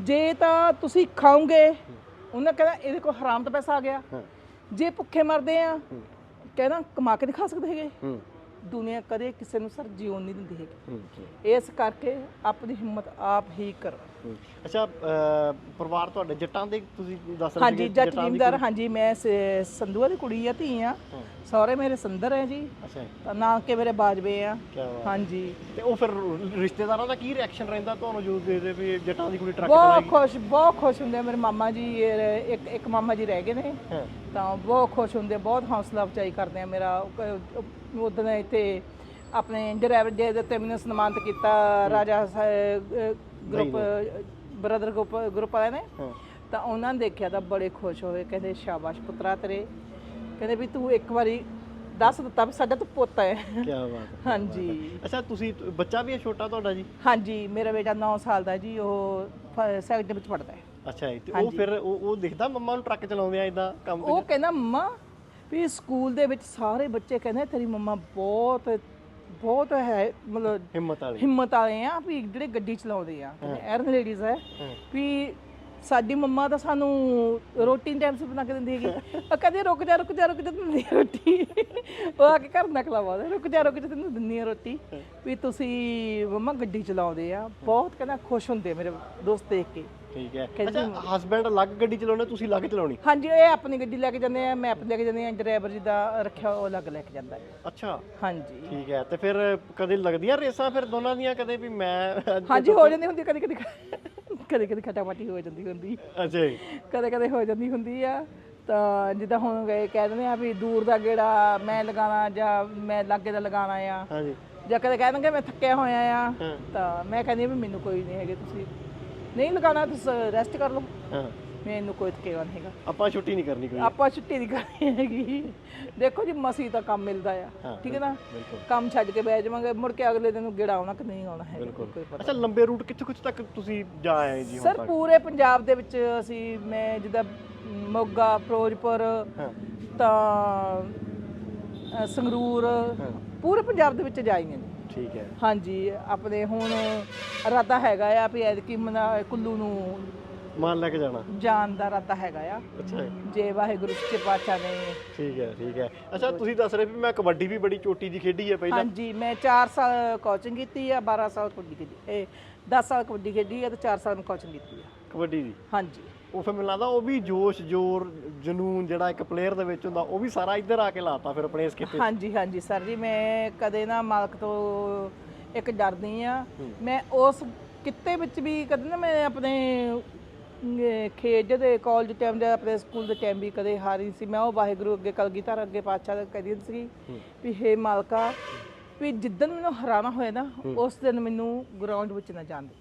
ਜੇ ਤਾਂ ਤੁਸੀਂ ਖਾਓਗੇ ਉਹਨਾਂ ਕਹਿੰਦਾ ਇਹਦੇ ਕੋਲ ਹਰਾਮ ਦਾ ਪੈਸਾ ਆ ਗਿਆ। ਜੇ ਭੁੱਖੇ ਮਰਦੇ ਆ ਕਹਿੰਦਾ ਕਮਾ ਕੇ ਨਹੀਂ ਖਾ ਸਕਦੇ ਹੈਗੇ। ਹੂੰ। ਦੁਨੀਆ ਕਦੇ ਕਿਸੇ ਨੂੰ ਸਰ ਜਿਉਣ ਨਹੀਂ ਦਿੰਦੀ ਹੈਗੀ ਇਸ ਕਰਕੇ ਆਪਣੀ ਹਿੰਮਤ ਆਪ ਹੀ ਕਰੋ। ਅੱਛਾ ਪਰਿਵਾਰ ਤੁਹਾਡੇ ਜੱਟਾਂ ਦੇ ਤੁਸੀਂ ਦੱਸ ਰਹੇ ਹਾਂਜੀ ਜੱਟ ਦੀ ਜ਼ਿਮੀਂਦਾਰ ਹਾਂਜੀ ਮੈਂ ਸੰਧੂਆ ਦੀ ਕੁੜੀ ਆ ਧੀ ਆ। ਸਹੁਰੇ ਮੇਰੇ ਸੰਦਰ ਹੈ ਜੀ। ਅੱਛਾ ਤਾਂ ਨਾਨਕੇ ਮੇਰੇ ਬਾਜਵੇ ਆ। ਕੀ ਹਾਂਜੀ। ਤੇ ਉਹ ਫਿਰ ਰਿਸ਼ਤੇਦਾਰਾਂ ਦਾ ਕੀ ਰਿਐਕਸ਼ਨ ਰਹਿੰਦਾ ਤੁਹਾਨੂੰ ਜਦੋਂ ਦੇਖਦੇ ਵੀ ਜੱਟਾਂ ਦੀ ਕੁੜੀ ਟਰੱਕ ਬਹੁਤ ਚਲਾਏਗੀ ਖੁਸ਼ ਬਹੁਤ ਖੁਸ਼ ਹੁੰਦੇ ਮੇਰੇ ਮਾਮਾ ਜੀ ਇੱਕ ਇੱਕ ਮਾਮਾ ਜੀ ਰਹਿ ਗਏ ਨੇ। ਤਾਂ ਬਹੁਤ ਖੁਸ਼ ਹੁੰਦੇ ਬਹੁਤ ਹੌਸਲਾ ਅਫਜ਼ਾਈ ਕਰਦੇ ਆ ਮੇਰਾ। ਉਦੋਂ ਇੱਥੇ ਆਪਣੇ ਡਰਾਈਵਰ ਦੇ ਦੇ ਉੱਤੇ ਮੈਨੂੰ ਸਨਮਾਨਿਤ ਕੀਤਾ ਰਾਜਾ ਗਰੁੱਪ ਬ੍ਰਦਰ ਗਰੁੱਪ ਗਰੁੱਪ ਵਾਲਿਆਂ ਨੇ। ਤਾਂ ਉਹਨਾਂ ਨੇ ਦੇਖਿਆ ਤਾਂ ਬੜੇ ਖੁਸ਼ ਹੋਏ ਕਹਿੰਦੇ ਸ਼ਾਬਾਸ਼ ਪੁੱਤਰਾ ਤੇਰੇ। ਕਹਿੰਦੇ ਵੀ ਤੂੰ ਇੱਕ ਵਾਰੀ ਦੱਸ ਦਿੱਤਾ ਵੀ ਸਾਡਾ ਤਾਂ ਪੁੱਤ ਹੈ। ਕੀ ਬਾਤ ਹੈ ਹਾਂਜੀ। ਅੱਛਾ ਤੁਸੀਂ ਬੱਚਾ ਵੀ ਹੈ ਛੋਟਾ ਤੁਹਾਡਾ ਜੀ? ਹਾਂਜੀ ਮੇਰਾ ਬੇਟਾ 9 ਸਾਲ ਦਾ ਜੀ ਉਹ ਸੈਕੰਡ ਵਿੱਚ ਪੜਦਾ ਹੈ। ਅੱਛਾ ਤੇ ਉਹ ਫਿਰ ਉਹ ਉਹ ਦਿਖਦਾ ਮੰਮਾ ਨੂੰ ਟਰੱਕ ਚਲਾਉਂਦੇ ਆ ਇਦਾਂ ਕੰਮ ਉਹ ਕਹਿੰਦਾ ਮੰਮਾ ਵੀ ਸਕੂਲ ਦੇ ਵਿੱਚ ਸਾਰੇ ਬੱਚੇ ਕਹਿੰਦੇ ਤੇਰੀ ਮੰਮਾ ਬਹੁਤ ਬਹੁਤ ਹੈ ਮਤਲਬ ਹਿੰਮਤ ਵਾਲੀ। ਹਿੰਮਤ ਵਾਲੇ ਆ ਵੀ ਜਿਹੜੇ ਗੱਡੀ ਚਲਾਉਂਦੇ ਆ। ਐਰਨ ਲੇਡੀਜ਼ ਹੈ ਵੀ ਸਾਡੀ ਮੰਮਾ ਤਾਂ ਸਾਨੂੰ ਰੋਟੀ ਟਾਈਮ ਸੇ ਬਣਾ ਕੇ ਦਿੰਦੀ ਹੈਗੀ। ਉਹ ਕਹਿੰਦੀ ਰੁਕ ਜਾ ਰੁਕ ਜਾ ਰੁਕ ਜਾ ਦਿੰਦੀ ਆ ਰੋਟੀ। ਉਹ ਆ ਕੇ ਘਰ ਨਕਲਾ ਪਾਉਂਦੇ ਰੁਕ ਜਾ ਰੁਕ ਜਾ ਤੈਨੂੰ ਦਿੰਦੀ ਆ ਰੋਟੀ। ਵੀ ਤੁਸੀਂ ਮੰਮਾ ਗੱਡੀ ਚਲਾਉਂਦੇ ਆ ਬਹੁਤ ਕਹਿੰਦਾ ਖੁਸ਼ ਹੁੰਦੇ ਮੇਰੇ ਦੋਸਤ ਦੇਖ ਕੇ। ਠੀਕ ਹੈ। ਅੱਛਾ ਹਸਬੰਡ ਅਲੱਗ ਗੱਡੀ ਚਲਾਉਣੇ ਤੁਸੀਂ ਅਲੱਗ ਚਲਾਉਣੀ? ਹਾਂਜੀ ਇਹ ਆਪਣੀ ਗੱਡੀ ਲੈ ਕੇ ਜਾਂਦੇ ਆ ਮੈਂ ਆਪਣੀ ਲੈ ਕੇ ਜਾਂਦੀ ਆ ਡਰਾਈਵਰ ਜੀ ਦਾ ਰੱਖਿਆ ਉਹ ਅਲੱਗ ਲੈ ਕੇ ਜਾਂਦਾ ਹੈ। ਅੱਛਾ। ਹਾਂਜੀ। ਠੀਕ ਹੈ ਤੇ ਫਿਰ ਕਦੇ ਲੱਗਦੀਆਂ ਰੇਸਾਂ ਫਿਰ ਦੋਨਾਂ ਦੀਆਂ ਕਦੇ ਵੀ ਮੈਂ ਹਾਂਜੀ ਹੋ ਜਾਂਦੀ ਹੁੰਦੀ ਕਦੇ ਕਦੇ ਕਦੇ ਕਦੇ ਖਟਾਪਟੀ ਹੋ ਜਾਂਦੀ ਹੁੰਦੀ। ਅੱਛਾ ਜੀ। ਕਦੇ ਕਦੇ ਹੋ ਜਾਂਦੀ ਹੁੰਦੀ ਆ ਤਾਂ ਜਿੱਦਾਂ ਹੁਣ ਗਏ ਕਹਿ ਦਿੰਦੇ ਆ ਵੀ ਦੂਰ ਦਾ ਗੇੜਾ ਮੈਂ ਲਗਾਣਾ ਜਾਂ ਮੈਂ ਲਾਗੇ ਦਾ ਲਗਾਣਾ ਆ। ਹਾਂਜੀ। ਜਾਂ ਕਦੇ ਕਹਿ ਦਿੰਦੇ ਮੈਂ ਥੱਕਿਆ ਹੋਇਆ ਆ ਹਾਂ। ਤਾਂ ਮੈਂ ਕਹਿੰਦੀ ਆ ਵੀ ਮੈਨੂੰ ਕੋਈ ਨਹੀਂ ਹੈਗੇ ਤੁਸੀਂ। ਨਹੀਂ ਲਗਾਣਾ ਤੁਸੀਂ ਰੈਸਟ ਕਰ ਲਓ। ਹਾਂ। ਮੈਨੂੰ ਕੋਈ ਥਕੇਵਾ ਨਹੀਂ ਹੈਗਾ। ਆਪਾਂ ਛੁੱਟੀ ਨਹੀਂ ਕਰਨੀ ਕੋਈ। ਆਪਾਂ ਛੁੱਟੀ ਨਹੀਂ ਕਰਨੀ ਹੈਗੀ। ਦੇਖੋ ਜੀ ਮਸੀ ਤਾਂ ਕੰਮ ਮਿਲਦਾ ਆ। ਠੀਕ ਹੈ ਨਾ? ਕੰਮ ਛੱਡ ਕੇ ਬਹਿ ਜਾਵਾਂਗੇ ਮੁੜ ਕੇ ਅਗਲੇ ਦਿਨ ਗੇੜਾ ਆਉਣਾ ਕਿ ਨਹੀਂ ਆਉਣਾ ਹੈ ਬਿਲਕੁਲ। ਕੋਈ ਪਤਾ ਅੱਛਾ ਲੰਬੇ ਰੂਟ ਕਿੱਥੇ ਕਿੱਥੇ ਤੱਕ ਤੁਸੀਂ ਜਾ ਆਏ ਜੀ ਹੁਣ ਸਰ ਪੂਰੇ ਪੰਜਾਬ ਦੇ ਵਿੱਚ ਅਸੀਂ ਮੈਂ ਜਿੱਦਾਂ ਮੋਗਾ ਫਿਰੋਜ਼ਪੁਰ ਤਾਂ ਸੰਗਰੂਰ ਪੂਰੇ ਪੰਜਾਬ ਦੇ ਵਿੱਚ ਜਾਈਆਂ ਨੇ ਠੀਕ ਹੈ। ਹਾਂਜੀ ਆਪਣੇ ਹੁਣ ਇਰਾਦਾ ਹੈਗਾ ਆ ਵੀ ਐਤਕੀ ਮਨਾ ਕੁੱਲੂ ਨੂੰ ਮਾਨ ਲੈ ਕੇ ਜਾਣਾ। ਜਾਣ ਦਾ ਇਰਾਦਾ ਹੈਗਾ ਆ। ਅੱਛਾ। ਜੀ, ਜੇ ਵਾਹਿਗੁਰੂ ਸੱਚੇ ਪਾਤਸ਼ਾਹ ਨੇ ਠੀਕ ਹੈ ਠੀਕ ਹੈ। ਅੱਛਾ ਤੁਸੀਂ ਦੱਸ ਰਹੇ ਵੀ ਮੈਂ ਕਬੱਡੀ ਵੀ ਬੜੀ ਚੋਟੀ ਦੀ ਖੇਡੀ ਹੈ ਪਹਿਲਾਂ। ਹਾਂਜੀ ਮੈਂ 4 ਸਾਲ ਕੋਚਿੰਗ ਕੀਤੀ ਆ 12 ਸਾਲ ਕਬੱਡੀ ਖੇਡੀ ਇਹ 10 ਸਾਲ ਕਬੱਡੀ ਖੇਡੀ ਆ ਤੇ 4 ਸਾਲ ਮੈਂ ਕੋਚਿੰਗ ਕੀਤੀ ਆ। ਕਬੱਡੀ ਦੀ? ਹਾਂਜੀ। ਉਹ ਫਿਰ ਮੈਨੂੰ ਲੱਗਦਾ ਉਹ ਵੀ ਜੋਸ਼ ਜੋਰ ਜਨੂਨ ਜਿਹੜਾ ਇੱਕ ਪਲੇਅਰ ਦੇ ਵਿੱਚ ਹੁੰਦਾ ਉਹ ਵੀ ਸਾਰਾ ਇੱਧਰ ਆ ਕੇ ਲਾਤਾ ਫਿਰ ਆਪਣੇ ਇਸ ਕਿਤੇ ਹਾਂਜੀ ਹਾਂਜੀ ਸਰ ਜੀ ਮੈਂ ਕਦੇ ਨਾ ਮਾਲਕ ਤੋਂ ਇੱਕ ਡਰਦੀ ਆ ਮੈਂ ਉਸ ਕਿੱਤੇ ਵਿੱਚ ਵੀ ਕਦੇ ਨਾ ਮੈਂ ਆਪਣੇ ਖੇਡ ਦੇ ਕਾਲਜ ਟਾਈਮ ਦੇ ਆਪਣੇ ਸਕੂਲ ਦੇ ਟਾਈਮ ਵੀ ਕਦੇ ਹਾਰੀ ਸੀ। ਮੈਂ ਉਹ ਵਾਹਿਗੁਰੂ ਅੱਗੇ ਕਲਗੀਧਰ ਅੱਗੇ ਪਾਤਸ਼ਾਹ ਦੇ ਕਹਿੰਦੀ ਸੀ ਵੀ ਹੇ ਮਾਲਕਾ ਵੀ ਜਿੱਦਨ ਮੈਨੂੰ ਹਰਾਣਾ ਹੋਏ ਨਾ ਉਸ ਦਿਨ ਮੈਨੂੰ ਗਰਾਊਂਡ ਵਿੱਚ ਨਾ ਜਾਣ ਦੇ।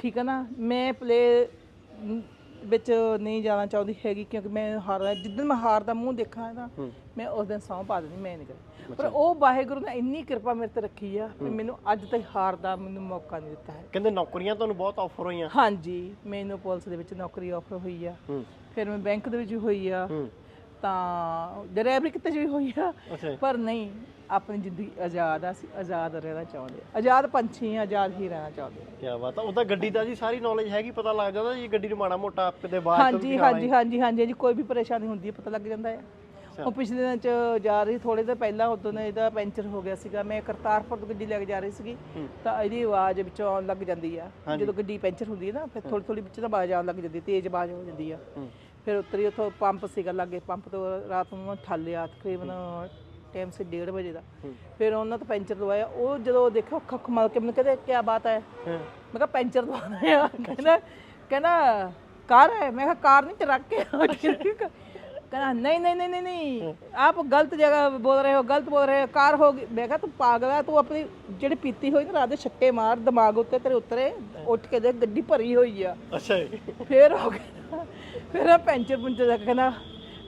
ਠੀਕ ਹੈ ਨਾ? ਮੈਂ ਪਲੇ ਵਿੱਚ ਨਹੀਂ ਜਾਣਾ ਚਾਹੁੰਦੀ ਹੈਗੀ ਕਿਉਂਕਿ ਮੈਂ ਹਾਰ ਜਿੱਦਨ ਮੈਂ ਹਾਰ ਦਾ ਮੂੰਹ ਦੇਖਾਂ ਨਾ ਮੈਂ ਉਸ ਦਿਨ ਸੌਂ ਪਾ ਦੇਣੀ ਮੈਂ ਨਹੀਂ ਕਰੀ। ਪਰ ਉਹ ਵਾਹਿਗੁਰੂ ਨੇ ਇੰਨੀ ਕਿਰਪਾ ਮੇਰੇ ਤੇ ਰੱਖੀ ਆ ਵੀ ਮੈਨੂੰ ਅੱਜ ਤੱਕ ਹਾਰ ਦਾ ਮੈਨੂੰ ਮੌਕਾ ਨਹੀਂ ਦਿੱਤਾ ਹੈ। ਕਹਿੰਦੇ ਨੌਕਰੀਆਂ ਤੁਹਾਨੂੰ ਬਹੁਤ ਆਫਰ ਹੋਈਆਂ। ਹਾਂਜੀ ਮੈਨੂੰ ਪੁਲਿਸ ਦੇ ਵਿੱਚ ਨੌਕਰੀ ਆਫਰ ਹੋਈ ਆ। ਫਿਰ ਮੈਂ ਬੈਂਕ ਦੇ ਵਿੱਚ ਹੋਈ ਆ। ਤਾਂ ਡਰਾਈਵਰੀ ਕਿਤੇ ਵੀ ਹੋਈ ਆ। ਅੱਛਾ ਜੀ, ਪਰ ਨਹੀਂ ਆਪਣੀ ਜ਼ਿੰਦਗੀ ਆਜ਼ਾਦ ਆ ਅਸੀਂ ਆਜ਼ਾਦ ਰਹਿਣਾ ਚਾਹੁੰਦੇ ਆ। ਆਜ਼ਾਦ ਪੰਛੀ ਆ ਆਜ਼ਾਦ ਹੀ ਰਹਿਣਾ ਚਾਹੁੰਦੇ ਆ। ਕਿਆ ਬਾਤ ਆ। ਉਹਦਾ ਗੱਡੀ ਦਾ ਜੀ ਸਾਰੀ ਨੌਲੇਜ ਹੈਗੀ ਪਤਾ ਲੱਗ ਜਾਂਦਾ ਜੀ ਗੱਡੀ ਨੂੰ ਮਾੜਾ ਮੋਟਾ ਕਿਤੇ ਬਾਹਰ ਹਾਂਜੀ ਹਾਂਜੀ ਹਾਂਜੀ ਹਾਂਜੀ ਜੀ ਕੋਈ ਵੀ ਪਰੇਸ਼ਾਨੀ ਹੁੰਦੀ ਹੈ ਪਤਾ ਲੱਗ ਜਾਂਦਾ ਹੈ ਉਹ ਪਿਛਲੇ ਦਿਨ ਚ ਜਾ ਰਹੀ ਥੋੜੇ ਦਿਨ ਪਹਿਲਾਂ ਉਦੋਂ ਨੇ ਇਹਦਾ ਪੈਂਚਰ ਹੋ ਗਿਆ ਸੀਗਾ। ਮੈਂ ਕਰਤਾਰਪੁਰ ਤੋਂ ਗੱਡੀ ਲੈ ਕੇ ਜਾ ਰਹੀ ਸੀਗੀ ਤਾਂ ਇਹਦੀ ਆਵਾਜ਼ ਵਿੱਚੋਂ ਆਉਣ ਲੱਗ ਜਾਂਦੀ ਆ। ਜਦੋਂ ਗੱਡੀ ਪੈਂਚਰ ਹੁੰਦੀ ਹੈ ਨਾ ਫਿਰ ਥੋੜੀ ਥੋੜੀ ਵਿੱਚ ਤਾਂ ਆਵਾਜ਼ ਆਉਣ ਲੱਗ ਜਾਂਦੀ ਤੇਜ਼ ਆਵਾਜ਼ ਹੋ ਜਾਂਦੀ ਆ। ਫਿਰ ਉੱਤਰੀ ਉੱਥੋਂ ਪੰਪ ਸੀਗਾ ਲੱਗੇ ਪੰਪ ਤੋਂ ਰਾਤ ਨੂੰ ਠਾਲਿਆ ਤਕਰੀਬਨ ਟਾਈਮ ਸੀ 1:30 ਵਜੇ ਦਾ। ਫਿਰ ਉਹਨਾਂ ਤੋਂ ਪੈਂਚਰ ਦਵਾਇਆ। ਉਹ ਜਦੋਂ ਦੇਖਿਆ ਅੱਖ ਅੱਖ ਮਲ ਕੇ ਮੈਨੂੰ ਕਹਿੰਦੇ ਕੀ ਬਾਤ ਹੈ? ਮੈਂ ਕਿਹਾ ਪੈਂਚਰ ਦਵਾਉਣਾ ਆ। ਕਹਿੰਦਾ ਕਹਿੰਦਾ ਕਾਰ ਹੈ? ਮੈਂ ਕਿਹਾ ਕਾਰ ਨਹੀਂ ਟਰੱਕ ਹੈ। ਕਹਿੰਦਾ ਨਹੀਂ ਨਹੀਂ ਨਹੀਂ ਨਹੀਂ ਨਹੀਂ। ਆਪ ਗਲਤ ਜਗ੍ਹਾ ਬੋਲ ਰਹੇ ਹੋ ਗਲਤ ਬੋਲ ਰਹੇ ਹੋ। ਕਾਰ ਹੋਗੀ ਮੈਂ ਕਿਹਾ ਤੂੰ ਪਾਗਲ ਹੈ ਤੂੰ ਆਪਣੀ ਜਿਹੜੀ ਪੀਤੀ ਹੋਈ ਨਾ ਰਾਤ ਦੇ ਛੱਕੇ ਮਾਰ ਦਿਮਾਗ ਉੱਤੇ ਤੇਰੇ ਉਤਰੇ ਉੱਠ ਕੇ ਦੇਖ ਗੱਡੀ ਭਰੀ ਹੋਈ ਆ। ਅੱਛਾ ਫੇਰ ਹੋ ਗਿਆ ਫਿਰ ਆ ਪੈਂਚਰ ਪੁੰਚਰ ਦਾ कहना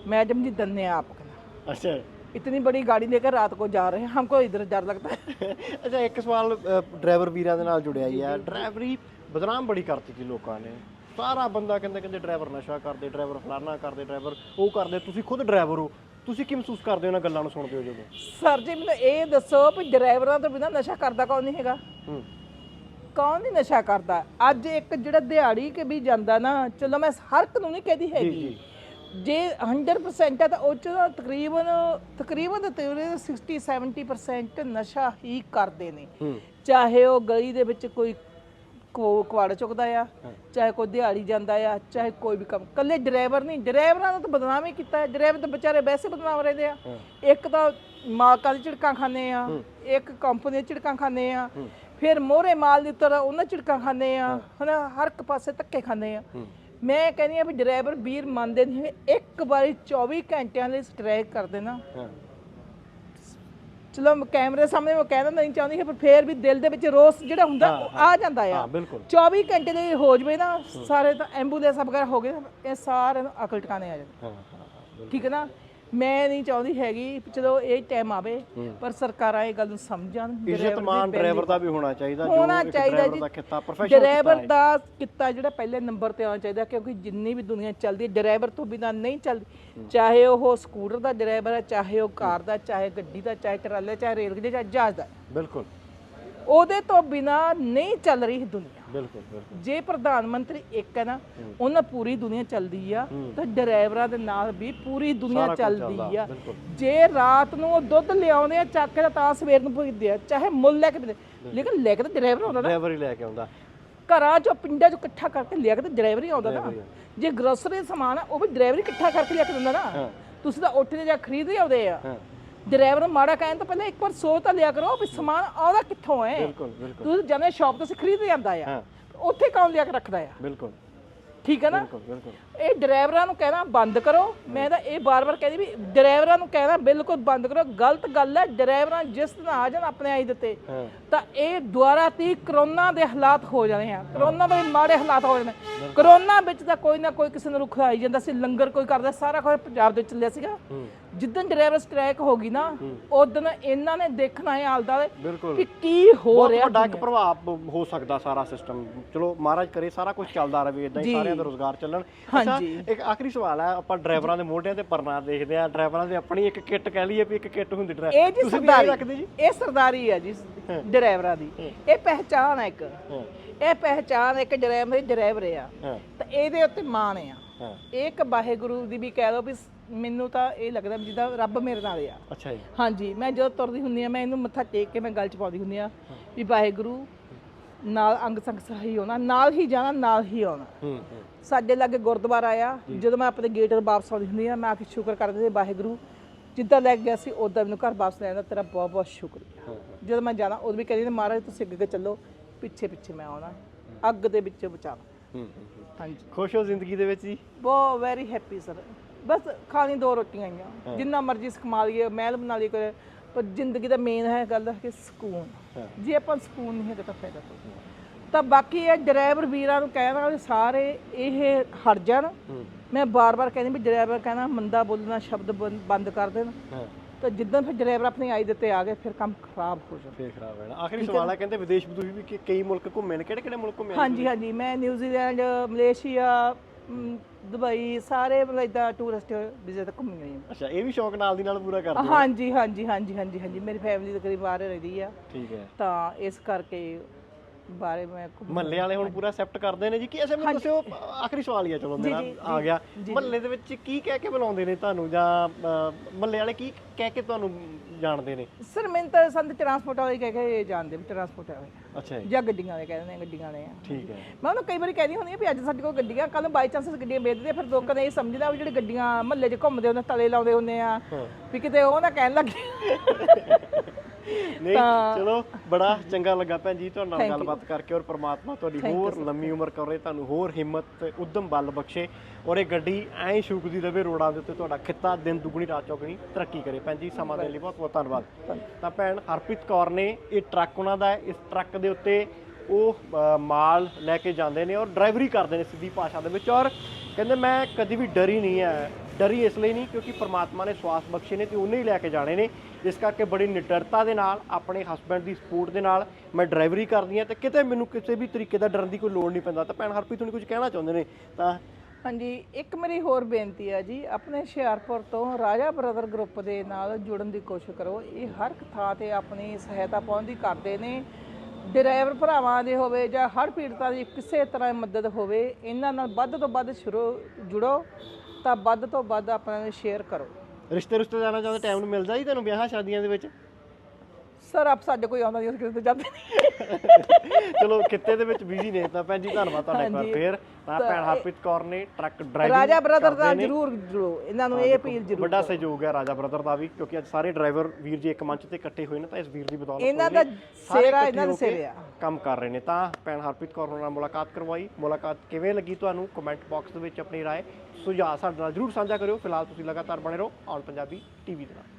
मैडम जी धन्यवाद आप कहना ਅੱਛਾ ਜੀ। इतनी बड़ी गाड़ी लेकर रात को जा रहे हैं हमको इधर डर लगता है ਅੱਛਾ ਇੱਕ ਸਵਾਲ ਡਰਾਈਵਰ ਵੀਰਾਂ ਦੇ ਨਾਲ ਜੁੜਿਆ ਹੀ ਆ ਡਰਾਈਵਰੀ ਬਦਨਾਮ ਬੜੀ ਕਰਤੀ ਸੀ ਲੋਕਾਂ ਨੇ ਸਾਰਾ ਬੰਦਾ ਕਹਿੰਦੇ ਕਹਿੰਦੇ ਡਰਾਈਵਰ ਨਸ਼ਾ ਕਰਦੇ ਡਰਾਈਵਰ ਫਲਾਨਾ ਕਰਦੇ ਡਰਾਈਵਰ ਉਹ ਕਰਦੇ ਤੁਸੀਂ ਖੁਦ ਡਰਾਈਵਰ ਹੋ ਤੁਸੀਂ ਕੀ ਮਹਿਸੂਸ ਕਰਦੇ ਹੋ ਇਹਨਾਂ ਗੱਲਾਂ ਨੂੰ ਸੁਣਦੇ ਹੋ ਜਦੋਂ ਸਰ ਜੀ ਮੈਨੂੰ ਇਹ ਦੱਸੋ ਵੀ ਡਰਾਈਵਰਾਂ ਤੋਂ ਬਿਨਾਂ ਨਸ਼ਾ ਕਰਦਾ ਕੌਣ ਨਹੀਂ ਹੈਗਾ ਹੂੰ ਕੌਣ ਨਹੀਂ ਨਸ਼ਾ ਕਰਦਾ? ਅੱਜ ਇੱਕ ਜਿਹੜਾ ਦਿਹਾੜੀ ਕੇ ਵੀ ਜਾਂਦਾ ਨਾ ਚਲੋ ਮੈਂ ਹਰ ਇੱਕ ਨੂੰ ਨਹੀਂ ਕਹਦੀ ਹੈਗੀ। ਜੇ। 100% ਹੈ ਤਾਂ ਉਹ 'ਚ ਤਕਰੀਬਨ ਤਕਰੀਬਨ ਤਕਰੀਬਨ 60 70% ਨਸ਼ਾ ਹੀ ਕਰਦੇ ਨੇ। ਚਾਹੇ ਉਹ ਗਲੀ ਦੇ ਵਿੱਚ ਕੋਈ ਕੋ- ਕੁਆੜ ਚੁੱਕਦਾ ਆ ਚਾਹੇ ਕੋਈ ਦਿਹਾੜੀ ਜਾਂਦਾ ਆ ਚਾਹੇ ਕੋਈ ਵੀ ਕੰਮ। ਕੱਲੇ ਡਰਾਈਵਰ ਨਹੀਂ ਡਰਾਈਵਰਾਂ ਨੂੰ ਤਾਂ ਬਦਨਾਮ ਹੀ ਕੀਤਾ। ਡਰਾਈਵਰ ਤਾਂ ਵਿਚਾਰੇ ਵੈਸੇ ਬਦਨਾਮ ਰਹਿੰਦੇ ਆ। ਇੱਕ ਤਾਂ ਮਾਲਕਾਂ ਦੀ ਝਿੜਕਾਂ ਖਾਂਦੇ ਆ ਇੱਕ ਕੰਪਨੀ ਦੀ ਝਿੜਕਾਂ ਖਾਂਦੇ ਆ ਫਿਰ ਮੋਹਰੇ ਮਾਲ ਦੀ ਤਰ੍ਹਾਂ ਉਹਨਾਂ ਝਿੜਕਾਂ ਖਾਂਦੇ ਆ ਹਨਾ ਹਰ ਇੱਕ ਪਾਸੇ ਧੱਕੇ ਖਾਂਦੇ ਆ। ਮੈਂ ਕਹਿੰਦੀ ਆ ਵੀ ਡਰਾਈਵਰ ਵੀਰ ਮੰਨਦੇ ਨਹੀਂ। ਇੱਕ ਵਾਰੀ 24 ਘੰਟਿਆਂ ਲਈ ਸਟ੍ਰਾਈਕ ਕਰ ਦੇਣਾ। ਹਾਂ। ਚਲੋ ਕੈਮਰੇ ਸਾਹਮਣੇ ਮੈਂ ਕਹਿਣਾ ਨਹੀਂ ਚਾਹੁੰਦੀ ਪਰ ਫੇਰ ਵੀ ਦਿਲ ਦੇ ਵਿੱਚ ਰੋਸ ਜਿਹੜਾ ਹੁੰਦਾ ਉਹ ਆ ਜਾਂਦਾ ਆ। ਹਾਂ ਬਿਲਕੁਲ। 24 ਘੰਟੇ ਦੇ ਹੋ ਜਵੇ ਨਾ ਸਾਰੇ ਤਾਂ ਐਂਬੂਲੈਂਸ ਵਗੈਰਾ ਹੋ ਗਏ ਇਹ ਸਾਰੇ ਨੂੰ ਅਕਲ ਟਿਕਾਣੇ ਆ ਜਾਂਦੇ। ਠੀਕ ਹੈ ਨਾ? ਮੈਂ ਨਹੀਂ ਚਾਹੁੰਦੀ ਹੈਗੀ ਚਲੋ ਇਹ ਟਾਈਮ ਆਵੇ ਪਰ ਸਰਕਾਰਾਂ ਇਹ ਗੱਲ ਨੂੰ ਸਮਝਣ ਇੱਜ਼ਤਮਾਨ ਡਰਾਈਵਰ ਦਾ ਵੀ ਹੋਣਾ ਚਾਹੀਦਾ ਜੋ ਹੋਣਾ ਚਾਹੀਦਾ ਜੀ। ਦਾ ਡਰਾਈਵਰ ਦਾ ਕਿੱਤਾ ਜਿਹੜਾ ਪਹਿਲੇ ਨੰਬਰ ਤੇ ਆਉਣਾ ਚਾਹੀਦਾ ਕਿਉਂਕਿ ਜਿੰਨੀ ਵੀ ਦੁਨੀਆ ਚੱਲਦੀ ਹੈ ਡਰਾਈਵਰ ਤੋਂ ਬਿਨਾਂ ਨਹੀਂ ਚੱਲਦੀ। ਚਾਹੇ ਉਹ ਸਕੂਟਰ ਦਾ ਡਰਾਈਵਰ ਹੈ ਚਾਹੇ ਉਹ ਕਾਰ ਦਾ ਚਾਹੇ ਗੱਡੀ ਦਾ ਚਾਹੇ ਟਰਾਲੇ ਚਾਹੇ ਰੇਲ ਗੱਡੀ ਚਾਹੇ ਜਹਾਜ਼ ਦਾ। ਬਿਲਕੁਲ। ਉਹਦੇ ਤੋਂ ਬਿਨਾਂ ਨਹੀਂ ਚੱਲ ਰਹੀ ਦੁਨੀਆ। ਬਿਲਕੁਲ ਬਿਲਕੁਲ। ਜੇ ਪ੍ਰਧਾਨ ਮੰਤਰੀ ਇੱਕ ਹੈ ਨਾ ਉਹਨਾਂ ਪੂਰੀ ਦੁਨੀਆ ਚੱਲਦੀ ਆ ਤਾਂ ਡਰਾਈਵਰਾਂ ਦੇ ਨਾਲ ਵੀ ਪੂਰੀ ਦੁਨੀਆ ਚੱਲਦੀ ਆ। ਜੇ ਰਾਤ ਨੂੰ ਉਹ ਦੁੱਧ ਲਿਆਉਂਦੇ ਆ ਚੱਕ ਕੇ ਤਾਂ ਸਵੇਰ ਨੂੰ ਪੁੱਜਦੇ ਆ ਚਾਹੇ ਮੁੱਲ ਲੈ ਕੇ ਲੇਕਿਨ ਲੈ ਕੇ ਤਾਂ ਡਰਾਈਵਰ ਆਉਂਦਾ ਨਾ। ਡਰਾਈਵਰ ਹੀ ਲੈ ਕੇ ਆਉਂਦਾ। ਘਰਾਂ ਚੋਂ ਪਿੰਡਾਂ ਚੋਂ ਇਕੱਠਾ ਕਰਕੇ ਲਿਆ ਕੇ ਤਾਂ ਡਰਾਈਵਰ ਹੀ ਆਉਂਦਾ ਨਾ। ਜੇ ਗਰੋਸਰੀ ਸਮਾਨ ਆ ਉਹ ਵੀ ਡਰਾਈਵਰ ਹੀ ਇਕੱਠਾ ਕਰਕੇ ਲਿਆ ਕੇ ਦਿੰਦਾ ਨਾ। ਤੁਸੀਂ ਤਾਂ ਉੱਠਦੇ ਜਾਂ ਖਰੀਦ ਹੀ ਆਉਂਦੇ ਆ। ਡਰਾਈਵਰ ਨੂੰ ਮਾੜਾ ਕਹਿਣ ਤੋਂ ਪਹਿਲਾਂ ਇੱਕ ਵਾਰ ਸੋਚ ਤਾਂ ਲਿਆ ਕਰੋ ਵੀ ਸਮਾਨ ਆਉਂਦਾ ਕਿੱਥੋਂ ਹੈ। ਬਿਲਕੁਲ ਬਿਲਕੁਲ। ਤੁਸੀਂ ਸ਼ਾਪ ਤੋਂ ਸੇ ਖਰੀਦ ਜਾਂਦਾ ਆ ਹਾਂ। ਉੱਥੇ ਕੌਣ ਲਿਆ ਕੇ ਰੱਖਦਾ ਆ? ਬਿਲਕੁਲ। ਠੀਕ ਹੈ ਨਾ? ਬਿਲਕੁਲ ਬਿਲਕੁਲ। ਇਹ ਡਰਾਈਵਰਾਂ ਨੂੰ ਕਹਿਣਾ ਬੰਦ ਕਰੋ। ਮੈਂ ਤਾਂ ਇਹ ਬਾਰ-ਬਾਰ ਕਹਿੰਦੀ ਵੀ ਡਰਾਈਵਰਾਂ ਨੂੰ ਕਹਿਣਾ ਬਿਲਕੁਲ ਬੰਦ ਕਰੋ। ਗਲਤ ਗੱਲ ਹੈ ਡਰਾਈਵਰਾਂ ਜਿਸ ਦਿਨ ਆ ਜਾਣ ਆਪਣੇ ਆਈ ਦਿੱਤੇ ਹਾਂ। ਤਾਂ ਇਹ ਦੁਆਰਾ ਤੀ ਕਰੋਨਾ ਦੇ ਹਾਲਾਤ ਹੋ ਜਾਣੇ ਆ। ਕਰੋਨਾ ਦੇ ਮਾੜੇ ਹਾਲਾਤ ਹੋ ਜਾਣੇ। ਕਰੋਨਾ ਵਿੱਚ ਤਾਂ ਕੋਈ ਨਾ ਕੋਈ ਕਿਸੇ ਨੂੰ ਰੁੱਖ ਆਈ ਜਾਂਦਾ ਸੀ ਲੰਗਰ ਕੋਈ ਕਰਦਾ ਸਾਰਾ ਕੁਝ ਪੰਜਾਬ ਦੇ ਵਿੱਚ ਚੱਲਿਆ ਸੀਗਾ। ਜਿੱਦਣ ਡਰਾਈਵਰ ਸਟ੍ਰਾਈਕ ਹੋ ਗਈ ਨਾ ਉਦੋਂ ਇਹਨਾਂ ਨੇ ਦੇਖਣਾ ਹੈ ਹਾਲਦਾ ਬਿਲਕੁਲ। ਕਿ ਕੀ ਹੋ ਬਹੁਤ ਰਿਹਾ ਵੱਡਾ ਇੱਕ ਪ੍ਰਭਾਵ ਹੋ ਸਕਦਾ ਸਾਰਾ ਸਿਸਟਮ ਚਲੋ ਮਹਾਰਾਜ ਕਰੇ ਸਾਰਾ ਕੁਝ ਚੱਲਦਾ ਰਹੇ ਇਦਾਂ ਹੀ ਸਾਰਿਆਂ ਦਾ ਰੋਜ਼ਗਾਰ ਚੱਲਣ। ਹਾਂਜੀ। ਇੱਕ ਆਖਰੀ ਸਵਾਲ ਹੈ ਆਪਾਂ ਡਰਾਈਵਰਾਂ ਦੇ ਮੋਢਿਆਂ ਤੇ ਪਰਨਾ ਦੇਖਦੇ ਆ ਡਰਾਈਵਰਾਂ ਦੀ ਆਪਣੀ ਇੱਕ ਕਿੱਟ ਕਹਿ ਲਈਏ ਵੀ ਇੱਕ ਕਿੱਟ ਹੁੰਦੀ ਇਹ ਡਰਾਈਵਰ ਜੀ ਵੀ ਸਰਦਾਰੀ। ਰੱਖਦੇ ਜੀ? ਇਹ ਸਰਦਾਰੀ ਹੈ ਜੀ ਡਰਾਈਵਰਾਂ ਦੀ। ਇਹ ਪਹਿਚਾਨ ਹੈ ਇੱਕ। ਹਾਂ। ਇਹ ਪਹਿਚਾਨ ਇੱਕ ਡਰਾਈਵਰ ਦੀ ਡਰਾਈਵਰ ਆ। ਹਾਂ। ਤਾਂ ਇਹਦੇ ਉੱਤੇ ਮਾਣ ਆ। ਹਾਂ। ਇੱਕ ਵਾਹਿਗੁਰੂ ਦੀ ਵੀ ਕਹਿ ਲਓ ਵੀ ਸ- ਮੈਨੂੰ ਤਾਂ ਇਹ ਲੱਗਦਾ ਵੀ ਜਿੱਦਾਂ ਰੱਬ ਮੇਰੇ ਨਾਲ ਆ। ਅੱਛਾ ਜੀ। ਹਾਂਜੀ ਮੈਂ ਜਦੋਂ ਤੁਰਦੀ ਹੁੰਦੀ ਆ ਮੈਂ ਇਹਨੂੰ ਮੱਥਾ ਟੇਕ ਕੇ ਮੈਂ ਗਲ ਚ ਪਾਉਂਦੀ ਹੁੰਦੀ ਆ ਵੀ ਵਾਹਿਗੁਰੂ ਨਾਲ ਅੰਗ ਸੰਗ ਸਹੀ ਹੋਣਾ ਨਾਲ ਹੀ ਜਾਣਾ ਨਾਲ ਹੀ ਆਉਣਾ। ਹੂੰ ਹੂੰ। ਸਾਡੇ ਲਾਗੇ ਗੁਰਦੁਆਰਾ ਆ ਜਦੋਂ ਮੈਂ ਆਪਣੇ ਗੇਟ ਤੋਂ ਵਾਪਸ ਆਉਂਦੀ ਹੁੰਦੀ ਆ ਮੈਂ ਆ ਕੇ ਸ਼ੁਕਰ ਕਰਦੀ ਸੀ ਵਾਹਿਗੁਰੂ ਜਿੱਦਾਂ ਲੈ ਕੇ ਗਿਆ ਸੀ ਉਦਾਂ ਮੈਨੂੰ ਘਰ ਵਾਪਸ ਲੈਣ ਦਾ ਤੇਰਾ ਬਹੁਤ ਬਹੁਤ ਸ਼ੁਕਰੀਆ। ਜਦੋਂ ਮੈਂ ਜਾਣਾ ਉਦੋਂ ਵੀ ਕਹਿੰਦੀ ਨੇ ਮਹਾਰਾਜ ਤੁਸੀਂ ਅੱਗੇ ਅੱਗੇ ਚੱਲੋ ਪਿੱਛੇ ਪਿੱਛੇ ਮੈਂ ਆਉਣਾ ਅੱਗ ਦੇ ਵਿੱਚ ਹੂੰ। ਹਾਂਜੀ। ਖੁਸ਼ ਹੋ ਜ਼ਿੰਦਗੀ ਦੇ ਵਿੱਚ ਜੀ? ਬਹੁਤ ਵੈਰੀ ਹੈਪੀ ਸਰ ਬਸ ਖਾਣੀ ਦੋ ਰੋਟੀਆਂ ਆਈਆਂ। ਜਿੰਨਾ ਮਰਜ਼ੀ ਕਮਾ ਲਈਏ ਮਹਿਲ ਬਣਾ ਲਈਏ ਕੋਈ। ਪਰ ਜ਼ਿੰਦਗੀ ਦਾ ਮੇਨ ਹੈ ਗੱਲ ਕਿ ਸਕੂਨ। ਜੇ ਆਪਾਂ ਸਕੂਨ ਨਹੀਂ ਹੈਗਾ ਤਾਂ ਫਾਇਦਾ ਕੋਈ ਨਹੀਂ। ਤਾਂ ਬਾਕੀ ਇਹ ਡਰਾਈਵਰ ਵੀਰਾਂ ਨੂੰ ਕਹਿਣਾ ਵੀ ਸਾਰੇ ਇਹ ਹਟ ਜਾਣ। ਮੈਂ ਬਾਰ-ਬਾਰ ਕਹਿੰਦੀ ਵੀ ਡਰਾਈਵਰ ਕਹਿੰਦਾ ਮੰਦਾ ਬੋਲਣਾ ਸ਼ਬਦ ਬੰਦ ਕਰ ਦੇਣ। ਤਾਂ ਜਿੱਦਾਂ ਫਿਰ ਡਰਾਈਵਰ ਆਪਣੀ ਆਈ ਦੇ ਤੇ ਆ ਗਏ ਫਿਰ ਕੰਮ ਖਰਾਬ ਹੋ ਜਾਣਾ। ਫੇਰ ਖਰਾਬ ਹੈ ਨਾ ਆਖਰੀ ਸਵਾਲ ਹੈ ਕਹਿੰਦੇ ਵਿਦੇਸ਼ ਵੀ ਤੁਸੀਂ ਵੀ ਕਿ- ਕਈ ਮੁਲਕ ਘੁੰਮੇ ਨੇ ਕਿਹੜੇ ਕਿਹੜੇ ਮੁਲਕ ਘੁੰਮੇ ਆ? ਹਾਂਜੀ ਹਾਂਜੀ। ਮੈਂ ਨਿਊਜ਼ੀਲੈਂਡ ਮਲੇਸ਼ੀਆ ਦੁਬਈ ਸਾਰੇ ਮਤਲਬ ਇਦਾਂ ਟੂਰਿਸਟ ਵੀਜ਼ੇ ਤੇ ਘੁੰਮੀ ਹੋਈ ਅੱਛਾ ਇਹ ਵੀ ਸ਼ੌਕ ਨਾਲ ਦੀ ਨਾਲ ਪੂਰਾ ਕਰਦੇ ਹੋ? ਹਾਂਜੀ ਹਾਂਜੀ ਹਾਂਜੀ ਹਾਂਜੀ ਹਾਂਜੀ। ਮੇਰੀ ਫੈਮਿਲੀ ਤਕਰੀਬਨ ਬਾਹਰ ਰਹਿੰਦੀ ਆ। ਠੀਕ ਹੈ। ਤਾਂ ਇਸ ਕਰਕੇ ਬਾਰੇ ਮੈਂ ਘੁੰਮ- ਮਹੱਲੇ ਵਾਲੇ ਹੁਣ ਪੂਰਾ ਐਕਸੈਪਟ ਕਰਦੇ ਨੇ ਜੀ? ਕੀ ਐਸੇ ਮੈਨੂੰ ਦੱਸਿਓ ਆਖਰੀ ਸਵਾਲ ਹੀ ਆ ਚਲੋ ਮੇਰਾ ਆ ਗਿਆ। ਮਹੱਲੇ ਦੇ ਵਿੱਚ ਕੀ ਕਹਿ ਕੇ ਬੁਲਾਉਂਦੇ ਨੇ ਤੁਹਾਨੂੰ? ਜਾਂ ਮਹੱਲੇ ਵਾਲੇ ਕੀ ਕਹਿ ਕੇ ਤੁਹਾਨੂੰ ਜਾਣਦੇ ਨੇ? ਸਰ ਮੈਨੂੰ ਤਾਂ ਸੰਤ ਟਰਾਂਸਪੋਰਟ ਵਾਲੇ ਕਹਿ ਕੇ ਜਾਣਦੇ ਵੀ ਟਰਾਂਸਪੋਰਟ ਵਾਲੇ। ਅੱਛਾ ਜੀ। ਜਾਂ ਗੱਡੀਆਂ ਵਾਲੇ ਕਹਿੰਦੇ ਨੇ ਗੱਡੀਆਂ ਵਾਲੇ ਆ। ਠੀਕ ਹੈ। ਮੈਂ ਉਹਨੂੰ ਕਈ ਵਾਰੀ ਕਹਿੰਦੀ ਹੁੰਦੀ ਆ ਵੀ ਅੱਜ ਸਾਡੇ ਕੋਲ ਗੱਡੀਆਂ ਕੱਲ ਬਾਈ ਚਾਂਸ ਗੱਡੀਆਂ ਵੇਚਦੇ ਆ, ਫਿਰ ਲੋਕਾਂ ਨੇ ਇਹ ਸਮਝਦਾ ਵੀ ਜਿਹੜੇ ਗੱਡੀਆਂ ਮਹੱਲੇ 'ਚ ਘੁੰਮਦੇ ਹੁੰਦੇ ਤਲੇ ਲਾਉਂਦੇ ਹੁੰਦੇ ਆ ਵੀ ਕਿਤੇ ਉਹ ਨਾ ਕਹਿਣ ਲੱਗੇ। ਨਹੀਂ ਚਲੋ ਬੜਾ ਚੰਗਾ ਲੱਗਾ ਭੈਣ ਜੀ ਤੁਹਾਡੇ ਨਾਲ ਗੱਲਬਾਤ ਕਰਕੇ ਔਰ ਪ੍ਰਮਾਤਮਾ ਤੁਹਾਡੀ ਹੋਰ ਲੰਮੀ ਉਮਰ ਕਰੇ ਤੁਹਾਨੂੰ ਹੋਰ ਹਿੰਮਤ ਤੇ ਉਦਮ ਬਲ ਬਖਸ਼ੇ ਔਰ ਇਹ ਗੱਡੀ ਐਂ ਸ਼ੂਕਦੀ ਰਵੇ ਰੋਡਾਂ ਦੇ ਉੱਤੇ ਤੁਹਾਡਾ ਖਿੱਤਾ ਦਿਨ ਦੁਗਣੀ ਰਾਤ ਚੌਗਣੀ ਤਰੱਕੀ ਕਰੇ। ਭੈਣ ਜੀ ਸਮਾਂ ਦੇਣ ਲਈ ਬਹੁਤ ਬਹੁਤ ਧੰਨਵਾਦ। ਤਾਂ ਭੈਣ ਹਰਪ੍ਰੀਤ ਕੌਰ ਨੇ ਇਹ ਟਰੱਕ ਉਹਨਾਂ ਦਾ ਹੈ ਇਸ ਟਰੱਕ ਦੇ ਉੱਤੇ ਉਹ ਅ, ਮਾਲ ਲੈ ਕੇ ਜਾਂਦੇ ਨੇ ਔਰ ਡਰਾਈਵਰੀ ਕਰਦੇ ਨੇ ਸਿੱਧੀ ਭਾਸ਼ਾ ਦੇ ਵਿੱਚ ਔਰ ਕਹਿੰਦੇ ਮੈਂ ਕਦੀ ਵੀ ਡਰੀ ਨਹੀਂ ਹੈ ਡਰੀ ਇਸ ਲਈ ਨਹੀਂ ਕਿਉਂਕਿ ਪ੍ਰਮਾਤਮਾ ਨੇ ਸਵਾਸ ਬਖਸ਼ੇ ਨੇ ਤੇ ਉਹਨੇ ਹੀ ਲੈ ਕੇ ਜਾਣੇ ਨੇ। ਇਸ ਕਰਕੇ ਬੜੀ ਨਿਡਰਤਾ ਦੇ ਨਾਲ, ਆਪਣੇ ਹਸਬੰਡ ਦੀ ਸਪੋਰਟ ਦੇ ਨਾਲ ਮੈਂ ਡਰਾਈਵਰੀ ਕਰਦੀ ਹਾਂ ਤੇ ਕਿਤੇ ਮੈਨੂੰ ਕਿਸੇ ਵੀ ਤਰੀਕੇ ਦਾ ਡਰਨ ਦੀ ਕੋਈ ਲੋੜ ਨਹੀਂ ਪੈਂਦਾ। ਤਾਂ ਭੈਣ ਹਰਪ੍ਰੀਤ ਤੁਹਾਨੂੰ ਕੁਝ ਕਹਿਣਾ ਚਾਹੁੰਦੇ ਨੇ? ਤਾਂ ਹਾਂਜੀ, ਇੱਕ ਮੇਰੀ ਹੋਰ ਬੇਨਤੀ ਹੈ ਜੀ, ਆਪਣੇ ਹੁਸ਼ਿਆਰਪੁਰ ਤੋਂ ਰਾਜਾ ਬ੍ਰਦਰ ਗਰੁੱਪ ਦੇ ਨਾਲ ਜੁੜਨ ਦੀ ਕੋਸ਼ਿਸ਼ ਕਰੋ। ਇਹ ਹਰ ਇੱਕ ਥਾਂ ਤੇ ਆਪਣੀ ਸਹਾਇਤਾ ਪਾਉਣ ਦੀ ਕਰਦੇ ਨੇ। ਡਰਾਈਵਰ ਭਰਾਵਾਂ ਦੇ ਹੋਵੇ ਜਾਂ ਹਰ ਪੀੜਤਾਂ ਦੀ ਕਿਸੇ ਤਰ੍ਹਾਂ ਮਦਦ ਹੋਵੇ, ਇਹਨਾਂ ਨਾਲ ਵੱਧ ਤੋਂ ਵੱਧ ਸ਼ੁਰੂ ਜੁੜੋ। ਤਾਂ ਵੱਧ ਤੋਂ ਵੱਧ ਆਪਣਾ ਸ਼ੇਅਰ ਕਰੋ। ਰਿਸ਼ਤੇ ਰੁਸ਼ਤੇ ਜਾਣਾ ਚਾਹੁੰਦੇ ਟਾਈਮ ਨੂੰ ਮਿਲਦਾ ਜੀ ਤੁਹਾਨੂੰ ਵਿਆਹਾਂ ਸ਼ਾਦੀਆਂ ਦੇ ਵਿੱਚ? ਸਰ ਆਪ ਸਾਡੇ ਕੋਈ ਆਉਂਦਾ ਨਹੀਂ ਅਸੀਂ ਕਿਸੇ ਤੇ ਜਾਂਦੇ ਨਹੀਂ ਚਲੋ ਕਿੱਤੇ ਦੇ ਵਿੱਚ ਬਿਜ਼ੀ ਨੇ ਤਾਂ ਭੈਣ ਜੀ ਧੰਨਵਾਦ ਤੁਹਾਡਾ ਇੱਕ ਵਾਰ ਹਾਂਜੀ। ਫੇਰ ਤਾਂ ਭੈਣ ਹਰਪ੍ਰੀਤ ਕੌਰ ਨੇ ਟਰੱਕ ਡਰਾਈਵਿੰਗ ਰਾਜਾ ਬ੍ਰਦਰ ਦਾ ਜ਼ਰੂਰ ਜੁੜੋ ਇਹਨਾਂ ਨੂੰ ਇਹ ਅਪੀਲ ਜ਼ਰੂਰ ਵੱਡਾ ਸਹਿਯੋਗ ਹੈ ਰਾਜਾ ਬ੍ਰਦਰ ਦਾ ਵੀ ਕਿਉਂਕਿ ਅੱਜ ਸਾਰੇ ਡਰਾਈਵਰ ਵੀਰ ਜੀ ਇੱਕ ਮੰਚ ਤੇ ਇਕੱਠੇ ਹੋਏ ਨੇ ਤਾਂ ਇਸ ਵੀਰ ਦੀ ਬਦੌਲਤ ਇਹਨਾਂ ਹੋਏ ਦਾ ਨੇ। ਸਾਰੇ ਸੇਰਾ ਇਕੱਠੇ ਇਹਨਾਂ ਦੇ ਹੋ ਕੇ ਸਿਰੇ ਆ ਕੰਮ ਕਰ ਰਹੇ ਨੇ ਤਾਂ ਭੈਣ ਹਰਪ੍ਰੀਤ ਕੌਰ ਨਾਲ ਮੁਲਾਕਾਤ ਕਰਵਾਈ ਮੁਲਾਕਾਤ ਕਿਵੇਂ ਲੱਗੀ ਤੁਹਾਨੂੰ ਕਮੈਂਟ ਬਾਕਸ ਦੇ ਵਿੱਚ ਆਪਣੀ رائے ਸੁਝਾਅ ਸਾਡੇ ਨਾਲ ਜਰੂਰ ਸਾਂਝਾ ਕਰਿਓ ਫਿਲਹਾਲ ਤੁਸੀਂ ਲਗਾਤਾਰ ਬਣੇ ਰਹੋ ਆਲ ਪੰਜਾਬੀ ਟੀਵੀ ਦੇ ਨਾਲ